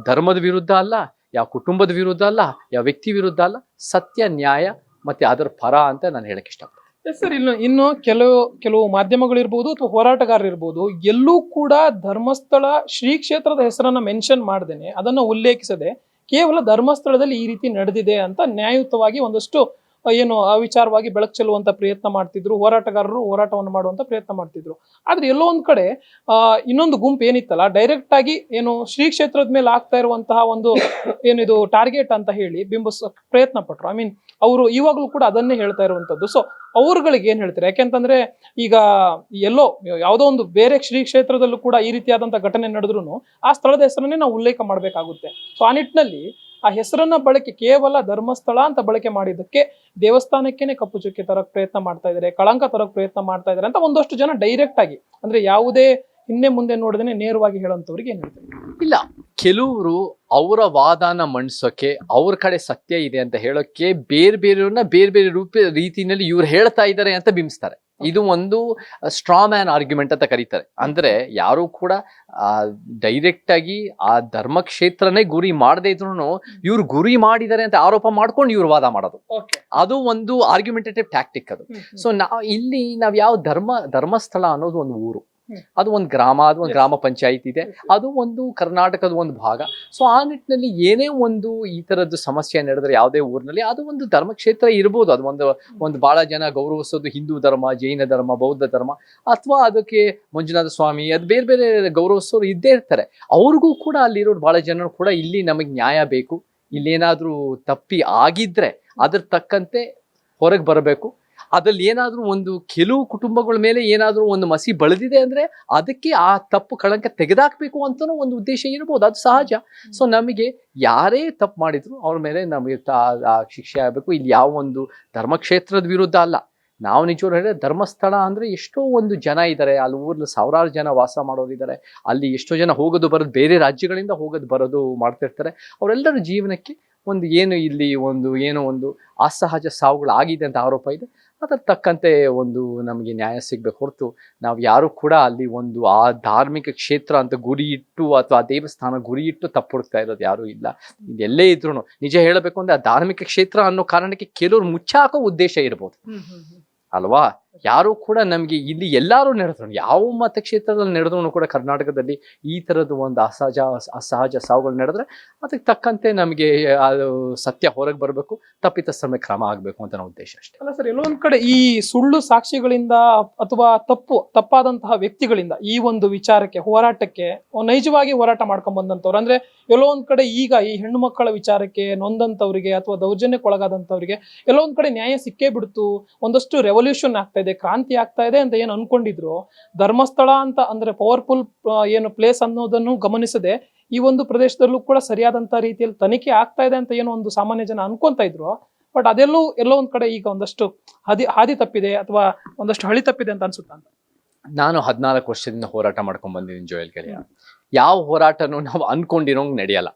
ಧರ್ಮದ ವಿರುದ್ಧ ಅಲ್ಲ ಯಾವ ಕುಟುಂಬದ ವಿರುದ್ಧ ಅಲ್ಲ, ಯಾವ ವ್ಯಕ್ತಿ ವಿರುದ್ಧ ಅಲ್ಲ, ಸತ್ಯ, ನ್ಯಾಯ ಮತ್ತೆ ಅದರ ಪರ ಅಂತ ನಾನು ಹೇಳಕ್ ಇಷ್ಟಪಡ್ತೀನಿ. ಸರ್ ಇನ್ನು ಇನ್ನು ಕೆಲವು ಕೆಲವು ಮಾಧ್ಯಮಗಳಿರ್ಬೋದು ಅಥವಾ ಹೋರಾಟಗಾರರು ಇರ್ಬೋದು, ಎಲ್ಲೂ ಕೂಡ ಧರ್ಮಸ್ಥಳ ಶ್ರೀ ಕ್ಷೇತ್ರದ ಹೆಸರನ್ನ ಮೆನ್ಷನ್ ಮಾಡ್ದೇನೆ, ಅದನ್ನ ಉಲ್ಲೇಖಿಸದೆ ಕೇವಲ ಧರ್ಮಸ್ಥಳದಲ್ಲಿ ಈ ರೀತಿ ನಡೆದಿದೆ ಅಂತ ನ್ಯಾಯಯುತವಾಗಿ ಒಂದಷ್ಟು ಏನು ಅವಿಚಾರವಾಗಿ ಬೆಳಕು ಚೆಲ್ಲುವಂತ ಪ್ರಯತ್ನ ಮಾಡ್ತಿದ್ರು, ಹೋರಾಟಗಾರರು ಹೋರಾಟವನ್ನು ಮಾಡುವಂತ ಪ್ರಯತ್ನ ಮಾಡ್ತಿದ್ರು. ಆದರೆ ಎಲ್ಲೋ ಒಂದು ಕಡೆ ಇನ್ನೊಂದು ಗುಂಪು ಏನಿತ್ತಲ್ಲ ಡೈರೆಕ್ಟ್ ಆಗಿ ಏನು ಶ್ರೀ ಕ್ಷೇತ್ರದ ಮೇಲೆ ಆಗ್ತಾ ಇರುವಂತಹ ಒಂದು ಏನಿದು ಟಾರ್ಗೆಟ್ ಅಂತ ಹೇಳಿ ಬಿಂಬಿಸ ಪ್ರಯತ್ನ ಪಟ್ರು. ಐ ಮೀನ್ ಅವರು ಇವಾಗಲೂ ಕೂಡ ಅದನ್ನೇ ಹೇಳ್ತಾ ಇರುವಂಥದ್ದು ಸೊ ಅವ್ರುಗಳಿಗೆ ಏನು ಹೇಳ್ತಾರೆ? ಯಾಕೆಂತಂದ್ರೆ ಈಗ ಎಲ್ಲೋ ಯಾವುದೋ ಒಂದು ಬೇರೆ ಶ್ರೀ ಕ್ಷೇತ್ರದಲ್ಲೂ ಕೂಡ ಈ ರೀತಿಯಾದಂಥ ಘಟನೆ ನಡೆದ್ರು ಆ ಸ್ಥಳದ ಹೆಸರನ್ನೇ ನಾವು ಉಲ್ಲೇಖ ಮಾಡಬೇಕಾಗುತ್ತೆ. ಸೊ ಆ ನಿಟ್ಟಿನಲ್ಲಿ ಆ ಹೆಸರನ್ನ ಬಳಕೆ ಕೇವಲ ಧರ್ಮಸ್ಥಳ ಅಂತ ಬಳಕೆ ಮಾಡಿದ್ದಕ್ಕೆ ದೇವಸ್ಥಾನಕ್ಕೇನೆ ಕಪ್ಪು ಚುಕ್ಕೆ ತರಕ್ ಪ್ರಯತ್ನ ಮಾಡ್ತಾ ಇದ್ದಾರೆ ಕಳಂಕ ತರಕ್ ಪ್ರಯತ್ನ ಮಾಡ್ತಾ ಇದ್ದಾರೆ ಅಂತ ಒಂದಷ್ಟು ಜನ ಡೈರೆಕ್ಟ್ ಆಗಿ ಅಂದ್ರೆ ಯಾವುದೇ ಹಿಂದೆ ಮುಂದೆ ನೋಡದೇನೆ ನೇರವಾಗಿ ಹೇಳೋಂಥವ್ರಿಗೆ ಏನ್ ಹೇಳ್ತಾರೆ? ಇಲ್ಲ. ಕೆಲವರು ಅವರ ವಾದನ ಮಂಡಿಸೋಕೆ ಅವ್ರ ಕಡೆ ಸತ್ಯ ಇದೆ ಅಂತ ಹೇಳೋಕೆ ಬೇರೆ ಬೇರೆಯವ್ರನ್ನ ಬೇರೆ ಬೇರೆ ರೂಪ ರೀತಿಯಲ್ಲಿ ಇವ್ರು ಹೇಳ್ತಾ ಇದ್ದಾರೆ ಅಂತ ಬಿಂಬಿಸ್ತಾರೆ. ಇದು ಒಂದು ಸ್ಟ್ರಾ ಮ್ಯಾನ್ ಆರ್ಗ್ಯುಮೆಂಟ್ ಅಂತ ಕರೀತಾರೆ. ಅಂದ್ರೆ ಯಾರು ಕೂಡ ಡೈರೆಕ್ಟ್ ಆಗಿ ಆ ಧರ್ಮಕ್ಷೇತ್ರನೇ ಗುರಿ ಮಾಡದೇ ಇದ್ರು ಇವ್ರು ಗುರಿ ಮಾಡಿದ್ದಾರೆ ಅಂತ ಆರೋಪ ಮಾಡ್ಕೊಂಡು ಇವ್ರು ವಾದ ಮಾಡೋದು. ಅದು ಒಂದು ಆರ್ಗ್ಯುಮೆಂಟೇಟಿವ್ ಟ್ಯಾಕ್ಟಿಕ್ ಅದು. ಸೊ ನಾವು ಇಲ್ಲಿ ನಾವ್ ಯಾವ ಧರ್ಮ ಧರ್ಮಸ್ಥಳ ಅನ್ನೋದು ಒಂದು ಊರು. ಅದು ಒಂದು ಗ್ರಾಮ ಅದು ಒಂದು ಗ್ರಾಮ ಪಂಚಾಯತ್ ಇದೆ. ಅದು ಒಂದು ಕರ್ನಾಟಕದ ಒಂದು ಭಾಗ. ಸೊ ಆ ನಿಟ್ಟಿನಲ್ಲಿ ಏನೇ ಒಂದು ಈ ತರದ್ದು ಸಮಸ್ಯೆ ನಡೆದ್ರೆ ಯಾವುದೇ ಊರಿನಲ್ಲಿ ಅದು ಒಂದು ಧರ್ಮಕ್ಷೇತ್ರ ಇರ್ಬೋದು. ಅದು ಒಂದು ಒಂದು ಬಹಳ ಜನ ಗೌರವಿಸೋದು ಹಿಂದೂ ಧರ್ಮ ಜೈನ ಧರ್ಮ ಬೌದ್ಧ ಧರ್ಮ ಅಥವಾ ಅದಕ್ಕೆ ಮಂಜುನಾಥ ಸ್ವಾಮಿ ಅದು ಬೇರೆ ಬೇರೆ ಗೌರವಿಸೋರು ಇದ್ದೇ ಇರ್ತಾರೆ. ಅವ್ರಿಗೂ ಕೂಡ ಅಲ್ಲಿರೋರು ಬಹಳ ಜನರು ಕೂಡ ಇಲ್ಲಿ ನಮಗೆ ನ್ಯಾಯ ಬೇಕು. ಇಲ್ಲೇನಾದರೂ ತಪ್ಪಿ ಆಗಿದ್ರೆ ಅದ್ರ ತಕ್ಕಂತೆ ಹೊರಗೆ ಬರಬೇಕು. ಅದ್ರಲ್ಲಿ ಏನಾದರೂ ಒಂದು ಕೆಲವು ಕುಟುಂಬಗಳ ಮೇಲೆ ಏನಾದರೂ ಒಂದು ಮಸಿ ಬಳದಿದೆ ಅಂದ್ರೆ ಅದಕ್ಕೆ ಆ ತಪ್ಪು ಕಳಂಕ ತೆಗೆದಾಕಬೇಕು ಅಂತಲೂ ಒಂದು ಉದ್ದೇಶ ಇರ್ಬೋದು. ಅದು ಸಹಜ. ಸೊ ನಮಗೆ ಯಾರೇ ತಪ್ಪು ಮಾಡಿದ್ರು ಅವ್ರ ಮೇಲೆ ನಮಗೆ ಆ ಶಿಕ್ಷೆ ಆಗಬೇಕು. ಇಲ್ಲಿ ಯಾವ ಒಂದು ಧರ್ಮಕ್ಷೇತ್ರದ ವಿರುದ್ಧ ಅಲ್ಲ. ನಾವು ನಿಜವಾಗ್ಲೂ ಹೇಳಿದ್ರೆ ಧರ್ಮಸ್ಥಳ ಅಂದ್ರೆ ಎಷ್ಟೋ ಒಂದು ಜನ ಇದ್ದಾರೆ. ಅಲ್ಲಿ ಊರಲ್ಲಿ ಸಾವಿರಾರು ಜನ ವಾಸ ಮಾಡೋರಿದ್ದಾರೆ ಅಲ್ಲಿ ಎಷ್ಟೋ ಜನ ಹೋಗೋದು ಬರೋದು ಬೇರೆ ರಾಜ್ಯಗಳಿಂದ ಹೋಗೋದು ಬರೋದು ಮಾಡ್ತಿರ್ತಾರೆ. ಅವರೆಲ್ಲರ ಜೀವನಕ್ಕೆ ಒಂದು ಏನು ಇಲ್ಲಿ ಒಂದು ಏನೋ ಒಂದು ಅಸಹಜ ಸಾವುಗಳು ಆಗಿದೆ ಅಂತ ಆರೋಪ ಇದೆ. ಅದರ ತಕ್ಕಂತೆ ಒಂದು ನಮಗೆ ನ್ಯಾಯ ಸಿಗಬೇಕು ಹೊರತು ನಾವು ಯಾರು ಕೂಡ ಅಲ್ಲಿ ಒಂದು ಆ ಧಾರ್ಮಿಕ ಕ್ಷೇತ್ರ ಅಂತ ಗುರಿ ಇಟ್ಟು ಅಥವಾ ಆ ದೇವಸ್ಥಾನ ಗುರಿ ಇಟ್ಟು ತಪ್ಪು ಹುಡುಕ್ತಾ ಇರೋದು ಯಾರು ಇಲ್ಲ. ಎಲ್ಲೇ ಇದ್ರು ನಿಜ ಹೇಳಬೇಕು ಅಂದ್ರೆ ಆ ಧಾರ್ಮಿಕ ಕ್ಷೇತ್ರ ಅನ್ನೋ ಕಾರಣಕ್ಕೆ ಕೆಲವರು ಮುಚ್ಚಾಕೋ ಉದ್ದೇಶ ಇರ್ಬೋದು. ಅಲ್ವಾ? ಯಾರು ಕೂಡ ನಮಗೆ ಇಲ್ಲಿ ಎಲ್ಲರೂ ನಡೆದ್ರು ಯಾವ ಮತಕ್ಷೇತ್ರದಲ್ಲಿ ನಡೆದ್ರು ಕೂಡ ಕರ್ನಾಟಕದಲ್ಲಿ ಈ ಥರದ ಒಂದು ಅಸಹಜ ಅಸಹಜ ಸಾವುಗಳು ನಡೆದ್ರೆ ಅದಕ್ಕೆ ತಕ್ಕಂತೆ ನಮಗೆ ಅದು ಸತ್ಯ ಹೊರಗೆ ಬರಬೇಕು ತಪ್ಪಿತಸ್ಥರ ಮೇಲೆ ಕ್ರಮ ಆಗಬೇಕು ಅಂತ ನಾವು ಉದ್ದೇಶ ಅಷ್ಟೇ. ಅಲ್ಲ ಸರ್ ಎಲ್ಲೊಂದು ಕಡೆ ಈ ಸುಳ್ಳು ಸಾಕ್ಷಿಗಳಿಂದ ಅಥವಾ ತಪ್ಪು, ತಪ್ಪಾದಂತಹ ವ್ಯಕ್ತಿಗಳಿಂದ ಈ ಒಂದು ವಿಚಾರಕ್ಕೆ, ಹೋರಾಟಕ್ಕೆ, ನೈಜವಾಗಿ ಹೋರಾಟ ಮಾಡ್ಕೊಂಡ್ ಬಂದಂಥವ್ರು, ಅಂದ್ರೆ ಎಲ್ಲೋ ಕಡೆ ಈಗ ಈ ಹೆಣ್ಣು ಮಕ್ಕಳ ವಿಚಾರಕ್ಕೆ ನೊಂದಂಥವ್ರಿಗೆ ಅಥವಾ ದೌರ್ಜನ್ಯಕ್ಕೊಳಗಾದಂತವರಿಗೆ ಎಲ್ಲೋ ಒಂದ್ ಕಡೆ ನ್ಯಾಯ ಸಿಕ್ಕೇ ಬಿಡ್ತು, ಒಂದಷ್ಟು ರೆವಲ್ಯೂಷನ್ ಆಗ್ತಾ ಕ್ರಾಂತಿ ಆಗ್ತಾ ಇದೆ ಅಂತ ಏನು ಅನ್ಕೊಂಡಿದ್ರು, ಧರ್ಮಸ್ಥಳ ಅಂತ ಅಂದ್ರೆ ಪವರ್ಫುಲ್ ಏನು ಪ್ಲೇಸ್ ಅನ್ನೋದನ್ನು ಗಮನಿಸದೆ ಈ ಒಂದು ಪ್ರದೇಶದಲ್ಲೂ ಕೂಡ ಸರಿಯಾದಂತ ರೀತಿಯಲ್ಲಿ ತನಿಖೆ ಆಗ್ತಾ ಇದೆ ಅಂತ ಏನೋ ಒಂದು ಸಾಮಾನ್ಯ ಜನ ಅನ್ಕೊಂತ ಇದ್ರು. ಬಟ್ ಅದೆಲ್ಲೂ ಎಲ್ಲೋ ಒಂದ್ ಕಡೆ ಈಗ ಒಂದಷ್ಟು ಹಾದಿ ಹಾದಿ ತಪ್ಪಿದೆ ಅಥವಾ ಒಂದಷ್ಟು ಹಳಿ ತಪ್ಪಿದೆ ಅಂತ ಅನ್ಸುತ್ತಾ ನಾನು ಹದಿನಾಲ್ಕು ವರ್ಷದಿಂದ ಹೋರಾಟ ಮಾಡ್ಕೊಂಡ್ ಬಂದಿದ್ದೀನಿ, ಜೋಯಲ್ ಗೆಳೆಯ ಯಾವ ಹೋರಾಟನೂ ನಾವು ಅನ್ಕೊಂಡಿರೋಂಗ್ ನಡೆಯಲ್ಲ.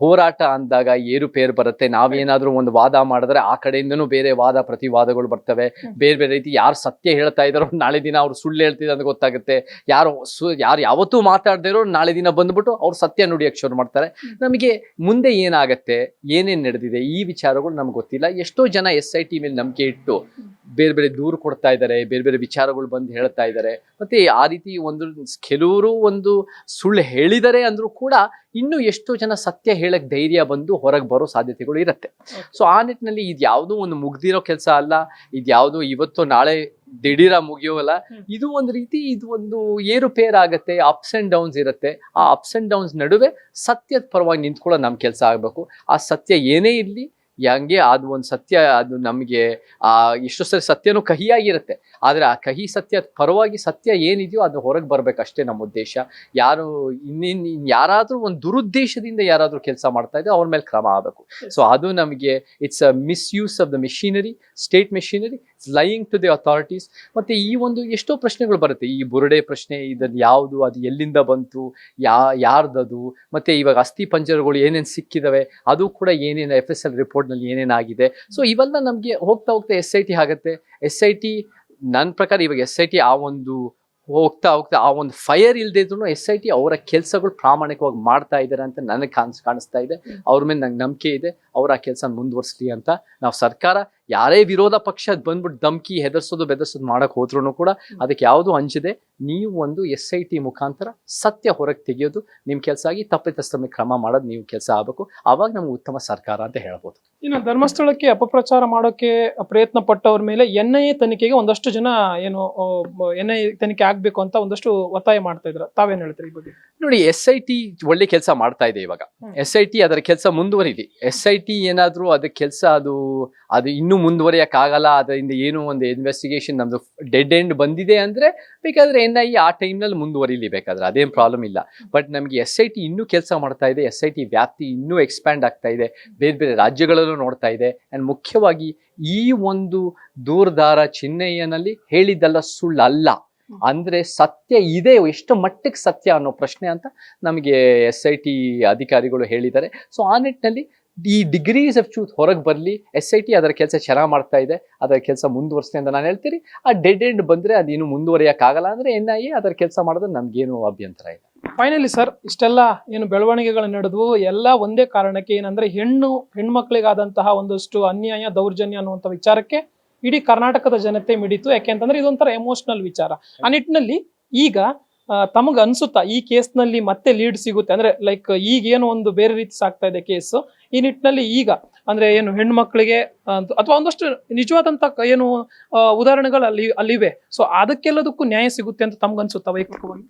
ಹೋರಾಟ ಅಂದಾಗ ಏರುಪೇರು ಬರುತ್ತೆ? ನಾವೇನಾದ್ರೂ ಒಂದು ವಾದ ಮಾಡಿದ್ರೆ ಆ ಕಡೆಯಿಂದನೂ ಬೇರೆ ವಾದ ಪ್ರತಿವಾದಗಳು ಬರ್ತವೆ. ಬೇರೆ ಬೇರೆ ರೀತಿ ಯಾರು ಸತ್ಯ ಹೇಳ್ತಾ ಇದಾರೋ ನಾಳೆ ದಿನ ಅವ್ರು ಸುಳ್ಳು ಹೇಳ್ತಿದ್ದಾರೆ ಅಂತ ಗೊತ್ತಾಗುತ್ತೆ. ಯಾರು ಸು ಯಾರು ಯಾವತ್ತೂ ಮಾತಾಡದೇ ಇರೋ ನಾಳೆ ದಿನ ಬಂದ್ಬಿಟ್ಟು ಅವ್ರು ಸತ್ಯ ನುಡಿಯಕ್ಕೆ ಶುರು ಮಾಡ್ತಾರೆ. ನಮಗೆ ಮುಂದೆ ಏನಾಗತ್ತೆ? ಏನೇನ್ ನಡೆದಿದೆ? ಈ ವಿಚಾರಗಳು ನಮ್ಗೆ ಗೊತ್ತಿಲ್ಲ. ಎಷ್ಟೋ ಜನ ಎಸ್ ಐ ಟಿ ಮೇಲೆ ನಂಬಿಕೆ ಇಟ್ಟು ಬೇರೆ ಬೇರೆ ದೂರು ಕೊಡ್ತಾ ಇದ್ದಾರೆ ಬೇರೆ ಬೇರೆ ವಿಚಾರಗಳು ಬಂದು ಹೇಳ್ತಾ ಇದ್ದಾರೆ. ಮತ್ತೆ ಆ ರೀತಿ ಒಂದು ಕೆಲವರು ಒಂದು ಸುಳ್ಳು ಹೇಳಿದರೆ ಅಂದರೂ ಕೂಡ ಇನ್ನೂ ಎಷ್ಟೋ ಜನ ಸತ್ಯ ಹೇಳಕ್ಕೆ ಧೈರ್ಯ ಬಂದು ಹೊರಗೆ ಬರೋ ಸಾಧ್ಯತೆಗಳು ಇರುತ್ತೆ. ಸೊ ಆ ನಿಟ್ಟಿನಲ್ಲಿ ಇದು ಯಾವುದೋ ಒಂದು ಮುಗ್ದಿರೋ ಕೆಲಸ ಅಲ್ಲ ಇದು ಯಾವುದು ಇವತ್ತು ನಾಳೆ ದಿಢೀರ ಮುಗಿಯೋಲ್ಲ ಇದು ಒಂದು ರೀತಿ ಇದು ಒಂದು ಏರುಪೇರ್ ಆಗುತ್ತೆ ಅಪ್ಸ್ ಅಂಡ್ ಡೌನ್ಸ್ ಇರುತ್ತೆ. ಆ ಅಪ್ಸ್ ಅಂಡ್ ಡೌನ್ಸ್ ನಡುವೆ ಸತ್ಯದ ಪರವಾಗಿ ನಿಂತ್ಕೊಳ್ಳೋ ನಮ್ಮ ಕೆಲಸ ಆಗಬೇಕು. ಆ ಸತ್ಯ ಏನೇ ಇರಲಿ ಹಂಗೆ ಅದು ಒಂದು ಸತ್ಯ, ಅದು ನಮಗೆ, ಆ ಎಷ್ಟೋ ಸರಿ ಸತ್ಯನೂ ಕಹಿಯಾಗಿರುತ್ತೆ. ಆದರೆ ಆ ಕಹಿ ಸತ್ಯ, ಪರವಾಗಿ ಸತ್ಯ ಏನಿದೆಯೋ ಅದು ಹೊರಗೆ ಬರಬೇಕಷ್ಟೇ ನಮ್ಮ ಉದ್ದೇಶ. ಯಾರು ಇನ್ನಿನ್ ಯಾರಾದರೂ ಒಂದು ದುರುದ್ದೇಶದಿಂದ ಯಾರಾದರೂ ಕೆಲಸ ಮಾಡ್ತಾ ಇದ್ದೆ ಅವ್ರ ಮೇಲೆ ಕ್ರಮ ಆಗಬೇಕು. ಸೊ ಅದು ನಮಗೆ it's a misuse of the machinery state machinery lying to the authorities ಮತ್ತೆ ಈ ಒಂದು ಎಷ್ಟೋ ಪ್ರಶ್ನೆಗಳು ಬರುತ್ತೆ. ಈ ಬುರುಡೆ ಪ್ರಶ್ನೆ ಇದನ್ನು ಯಾವುದು ಅದು ಎಲ್ಲಿಂದ ಬಂತು ಯಾ ಯಾರ್ದದು ಮತ್ತೆ ಇವಾಗ ಅಸ್ಥಿ ಪಂಜರಗಳು ಏನೇನು ಸಿಕ್ಕಿದಾವೆ ಅದು ಕೂಡ ಏನೇನು ಎಫ್ ಎಸ್ ಎಲ್ ರಿಪೋರ್ಟ್ನಲ್ಲಿ ಏನೇನಾಗಿದೆ ಸೊ ಇವೆಲ್ಲ ನಮಗೆ ಹೋಗ್ತಾ ಹೋಗ್ತಾ ಎಸ್ ಐ ಟಿ ಆಗುತ್ತೆ. ಎಸ್ ಐ ಟಿ ನನ್ನ ಪ್ರಕಾರ ಇವಾಗ ಎಸ್ ಐ ಟಿ ಆ ಒಂದು ಹೋಗ್ತಾ ಹೋಗ್ತಾ ಆ ಒಂದು ಫೈರ್ ಇಲ್ಲದೆ ಇದ್ರು ಎಸ್ ಐ ಟಿ ಅವರ ಕೆಲಸಗಳು ಪ್ರಾಮಾಣಿಕವಾಗಿ ಮಾಡ್ತಾ ಇದ್ದಾರೆ ಅಂತ ನನಗೆ ಕಾಣಿಸ್ ಕಾಣಿಸ್ತಾ ಇದೆ. ಅವ್ರ ಮೇಲೆ ನಂಗೆ ನಂಬಿಕೆ ಇದೆ. ಅವ್ರ ಆ ಕೆಲಸ ಮುಂದುವರಿಸಲಿ ಅಂತ ನಾವು ಸರ್ಕಾರ ಯಾರೇ ವಿರೋಧ ಪಕ್ಷ ಬಂದ್ಬಿಟ್ಟು ಧಮ್ಕಿ ಹೆದರ್ಸೋದು ಬೆದರ್ಸೋದು ಮಾಡಕ್ ಹೋದ್ರು ಕೂಡ ಅದಕ್ಕೆ ಯಾವುದು ಹಂಚಿದೆ ನೀವು ಒಂದು ಎಸ್ ಐ ಟಿ ಮುಖಾಂತರ ಸತ್ಯ ಹೊರಗೆ ತೆಗೆಯೋದು ನಿಮ್ಮ ಕೆಲಸ ಆಗಿ ತಪ್ಪಿತಸ್ಥ ಕ್ರಮ ಮಾಡೋದು ನೀವು ಕೆಲಸ ಆಗಬೇಕು. ಅವಾಗ ನಮ್ಗೆ ಉತ್ತಮ ಸರ್ಕಾರ ಅಂತ ಹೇಳ್ಬೋದು. ಇನ್ನು ಧರ್ಮಸ್ಥಳಕ್ಕೆ ಅಪಪ್ರಚಾರ ಮಾಡೋಕೆ ಪ್ರಯತ್ನ ಪಟ್ಟವ್ರ ಮೇಲೆ ಎನ್ ಐ ಎ ತನಿಖೆಗೆ ಒಂದಷ್ಟು ಜನ ಏನು ಎನ್ ಐ ತನಿಖೆ ಆಗ್ಬೇಕು ಅಂತ ಒಂದಷ್ಟು ಒತ್ತಾಯ ಮಾಡ್ತಾ ಇದ್ರ ತಾವೇನ್ ಹೇಳ್ತೀರಿ ಈ ಬಗ್ಗೆ? ನೋಡಿ ಎಸ್ ಐ ಟಿ ಒಳ್ಳೆ ಕೆಲಸ ಮಾಡ್ತಾ ಇದೆ ಇವಾಗ. ಎಸ್ ಐ ಟಿ ಅದರ ಕೆಲಸ ಮುಂದುವರಿಲಿ. ಎಸ್ ಐ ಟಿ ಏನಾದ್ರು ಅದಕ್ಕೆ ಕೆಲಸ ಅದು ಅದು ಇನ್ನೂ ಮುಂದುವರಿಯಕ್ ಆಗಲ್ಲ ಅದರಿಂದ ಏನೋ ಒಂದು ಇನ್ವೆಸ್ಟಿಗೇಷನ್ ನಮ್ಮದು ಡೆಡ್ ಎಂಡ್ ಬಂದಿದೆ ಅಂದ್ರೆ ಬೇಕಾದ್ರೆ ಎನ್ ಐ ಆ ಟೈಮ್ನಲ್ಲಿ ಮುಂದುವರಿಲಿ ಬೇಕಾದ್ರೆ, ಅದೇನು ಪ್ರಾಬ್ಲಮ್ ಇಲ್ಲ. ಬಟ್ ನಮಗೆ ಎಸ್ ಐ ಟಿ ಇನ್ನೂ ಕೆಲಸ ಮಾಡ್ತಾ ಇದೆ ಎಸ್ ಐ ಟಿ ವ್ಯಾಪ್ತಿ ಇನ್ನೂ ಎಕ್ಸ್ಪ್ಯಾಂಡ್ ಆಗ್ತಾ ಇದೆ, ಬೇರೆ ಬೇರೆ ರಾಜ್ಯಗಳಲ್ಲೂ ನೋಡ್ತಾ ಇದೆ. ಅಂಡ್ ಮುಖ್ಯವಾಗಿ ಈ ಒಂದು ದೂರದಾರ ಚಿನ್ನಯ್ಯನಲ್ಲಿ ಹೇಳಿದ್ದಲ್ಲ ಸುಳ್ಳಲ್ಲ. ಅಂದ್ರೆ ಸತ್ಯ ಇದೆ, ಎಷ್ಟು ಮಟ್ಟಿಗೆ ಸತ್ಯ ಅನ್ನೋ ಪ್ರಶ್ನೆ ಅಂತ ನಮಗೆ ಎಸ್ ಐ ಟಿ ಅಧಿಕಾರಿಗಳು ಹೇಳಿದ್ದಾರೆ. ಸೊ ಆ ನಿಟ್ಟಿನಲ್ಲಿ ಈ ಡಿಗ್ರೀಸ್ ಆಫ್ ಚೂತ್ ಹೊರಗೆ ಬರಲಿ ಎಸ್ ಐ ಟಿ ಅದರ ಕೆಲಸ ಚೆನ್ನಾಗಿ ಮಾಡ್ತಾ ಇದೆ, ಅದರ ಕೆಲಸ ಮುಂದುವರಿಸ್ಲಿ ಅಂತ ನಾನು ಹೇಳ್ತೀನಿ. ಆ ಡೆಡ್ ಎಂಡ್ ಬಂದ್ರೆ ಅದೇನು ಮುಂದುವರಿಯೋಕ್ಕಾಗಲ್ಲ ಅಂದ್ರೆ ಎನ್ ಐ ಎ ಅದರ ಕೆಲಸ ಮಾಡೋದು ನಮಗೇನು ಅಭ್ಯಂತರ ಇಲ್ಲ. ಫೈನಲಿ ಸರ್ ಇಷ್ಟೆಲ್ಲ ಏನು ಬೆಳವಣಿಗೆಗಳು ನಡೆದವು, ಎಲ್ಲ ಒಂದೇ ಕಾರಣಕ್ಕೆ ಏನಂದ್ರೆ ಹೆಣ್ಣು, ಹೆಣ್ಮಕ್ಳಿಗಾದಂತಹ ಒಂದಷ್ಟು ಅನ್ಯಾಯ, ದೌರ್ಜನ್ಯ ಅನ್ನುವಂಥ ವಿಚಾರಕ್ಕೆ ಇಡೀ ಕರ್ನಾಟಕದ ಜನತೆ ಮಿಡಿತು. ಯಾಕೆಂತಂದ್ರೆ ಇದೊಂಥರ ಎಮೋಷನಲ್ ವಿಚಾರ. ಆ ನಿಟ್ಟಿನಲ್ಲಿ ಈಗ ತಮಗೆ ಅನ್ಸುತ್ತಾ ಈ ಕೇಸ್ನಲ್ಲಿ ಮತ್ತೆ ಲೀಡ್ ಸಿಗುತ್ತೆ? ಅಂದ್ರೆ ಲೈಕ್ ಈಗ ಏನು ಒಂದು ಬೇರೆ ರೀತಿ ಸಾಕ್ತಾ ಇದೆ ಕೇಸ್ ಈ ನಿಟ್ಟಿನಲ್ಲಿ ಈಗ ಅಂದ್ರೆ ಏನು ಹೆಣ್ಮಕ್ಳಿಗೆ ಅಥವಾ ಒಂದಷ್ಟು ನಿಜವಾದಂತ ಏನು ಉದಾಹರಣೆಗಳು ಅಲ್ಲಿ ಅಲ್ಲಿವೆ. ಸೊ ಅದಕ್ಕೆಲ್ಲದಕ್ಕೂ ನ್ಯಾಯ ಸಿಗುತ್ತೆ ಅಂತ ತಮ್ಗನ್ಸುತ್ತಾ ವೈಯಕ್ತಿಕವಾಗಿ?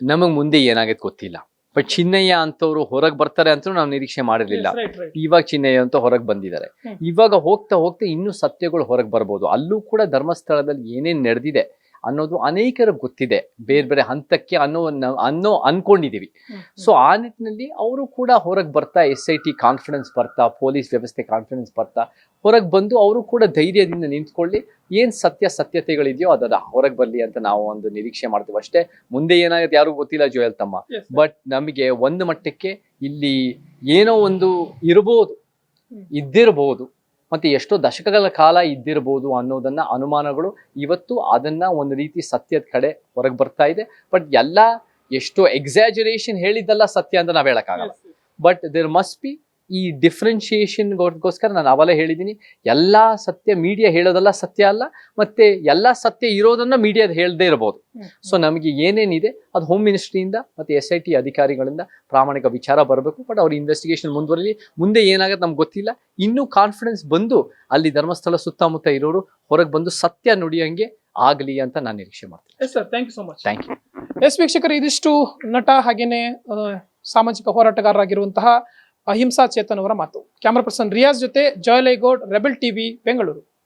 ನಮಗ್ ಮುಂದೆ ಏನಾಗುತ್ತೆ ಗೊತ್ತಿಲ್ಲ. ಬಟ್ ಚಿನ್ನಯ್ಯ ಅಂತವ್ರು ಹೊರಗೆ ಬರ್ತಾರೆ ಅಂತ ನಾವು ನಿರೀಕ್ಷೆ ಮಾಡಿರ್ಲಿಲ್ಲ. ಇವಾಗ ಚಿನ್ನಯ್ಯ ಅಂತ ಹೊರಗೆ ಬಂದಿದ್ದಾರೆ. ಇವಾಗ ಹೋಗ್ತಾ ಹೋಗ್ತಾ ಇನ್ನೂ ಸತ್ಯಗಳು ಹೊರಗೆ ಬರ್ಬೋದು. ಅಲ್ಲೂ ಕೂಡ ಧರ್ಮಸ್ಥಳದಲ್ಲಿ ಏನೇನ್ ನಡೆದಿದೆ ಅನ್ನೋದು ಅನೇಕರಿಗೆ ಗೊತ್ತಿದೆ. ಬೇರೆ ಬೇರೆ ಹಂತಕ್ಕೆ ಅನ್ನೋ ಅನ್ನೋ ಅನ್ಕೊಂಡಿದೀವಿ. ಸೊ ಆ ನಿಟ್ಟಿನಲ್ಲಿ ಅವರು ಕೂಡ ಹೊರಗೆ ಬರ್ತಾ ಎಸ್ ಐ ಟಿ ಕಾನ್ಫಿಡೆನ್ಸ್ ಬರ್ತಾ ಪೊಲೀಸ್ ವ್ಯವಸ್ಥೆ ಕಾನ್ಫಿಡೆನ್ಸ್ ಬರ್ತಾ ಹೊರಗೆ ಬಂದು ಅವರು ಕೂಡ ಧೈರ್ಯದಿಂದ ನಿಂತ್ಕೊಳ್ಳಿ. ಏನ್ ಸತ್ಯ ಸತ್ಯತೆಗಳಿದೆಯೋ ಅದರ ಹೊರಗೆ ಬರ್ಲಿ ಅಂತ ನಾವು ಒಂದು ನಿರೀಕ್ಷೆ ಮಾಡ್ತೀವಿ ಅಷ್ಟೇ. ಮುಂದೆ ಏನಾಗುತ್ತೆ ಯಾರಿಗೂ ಗೊತ್ತಿಲ್ಲ ಜೋಯಲ್ ತಮ್ಮ. ಬಟ್ ನಮಗೆ ಒಂದು ಮಟ್ಟಕ್ಕೆ ಇಲ್ಲಿ ಏನೋ ಒಂದು ಇರಬಹುದು. ಇದ್ದಿರಬಹುದು. ಮತ್ತೆ ಎಷ್ಟೋ ದಶಕಗಳ ಕಾಲ ಇದ್ದಿರಬಹುದು ಅನ್ನೋದನ್ನ ಅನುಮಾನಗಳು ಇವತ್ತು ಅದನ್ನ ಒಂದು ರೀತಿ ಸತ್ಯದ ಕಡೆ ಹೊರಗೆ ಬರ್ತಾ ಇದೆ ಬಟ್ ಎಲ್ಲ ಎಷ್ಟೋ ಎಕ್ಸಾಜುರೇಷನ್ ಹೇಳಿದ್ದಲ್ಲ ಸತ್ಯ ಅಂತ ನಾವು ಹೇಳಕ್ಕಾಗಲ್ಲ. ಬಟ್ ದೇರ್ ಮಸ್ಟ್ ಬಿ ಈ ಡಿಫ್ರೆನ್ಷಿಯೇಷನ್ಗೋಸ್ಕರ ನಾನು ಅವಲೇ ಹೇಳಿದ್ದೀನಿ. ಎಲ್ಲ ಸತ್ಯ ಮೀಡಿಯಾ ಹೇಳೋದಲ್ಲ ಸತ್ಯ ಅಲ್ಲ ಮತ್ತೆ ಎಲ್ಲ ಸತ್ಯ ಇರೋದನ್ನ ಮೀಡಿಯಾದ ಹೇಳದೇ ಇರಬಹುದು ಸೊ ನಮಗೆ ಏನೇನಿದೆ ಅದು ಹೋಮ್ ಮಿನಿಸ್ಟ್ರಿಯಿಂದ ಮತ್ತೆ ಎಸ್ ಐ ಟಿ ಅಧಿಕಾರಿಗಳಿಂದ ಪ್ರಾಮಾಣಿಕ ವಿಚಾರ ಬರಬೇಕು. ಬಟ್ ಅವ್ರ ಇನ್ವೆಸ್ಟಿಗೇಷನ್ ಮುಂದುವರಲಿ. ಮುಂದೆ ಏನಾಗುತ್ತೆ ನಮ್ಗೆ ಗೊತ್ತಿಲ್ಲ. ಇನ್ನೂ ಕಾನ್ಫಿಡೆನ್ಸ್ ಬಂದು ಅಲ್ಲಿ ಧರ್ಮಸ್ಥಳ ಸುತ್ತಮುತ್ತ ಇರೋರು ಹೊರಗೆ ಬಂದು ಸತ್ಯ ನುಡಿಯಂಗೆ ಆಗಲಿ ಅಂತ ನಾನು ನಿರೀಕ್ಷೆ ಮಾಡ್ತೀನಿ. Sir thank you so much. Thank you yes ವೀಕ್ಷಕರು ಇದಿಷ್ಟು ನಟ ಹಾಗೇನೆ ಸಾಮಾಜಿಕ ಹೋರಾಟಗಾರರಾಗಿರುವಂತಹ ಅಹಿಂಸಾ ಚೇತನ್ ಅವರ ಮಾತು. ಕ್ಯಾಮರಾ ಪರ್ಸನ್ ರಿಯಾಜ್ ಜೊತೆ ಜಯಲೈಗೌಡ್ ರೆಬೆಲ್ ಟಿವಿ ಬೆಂಗಳೂರು.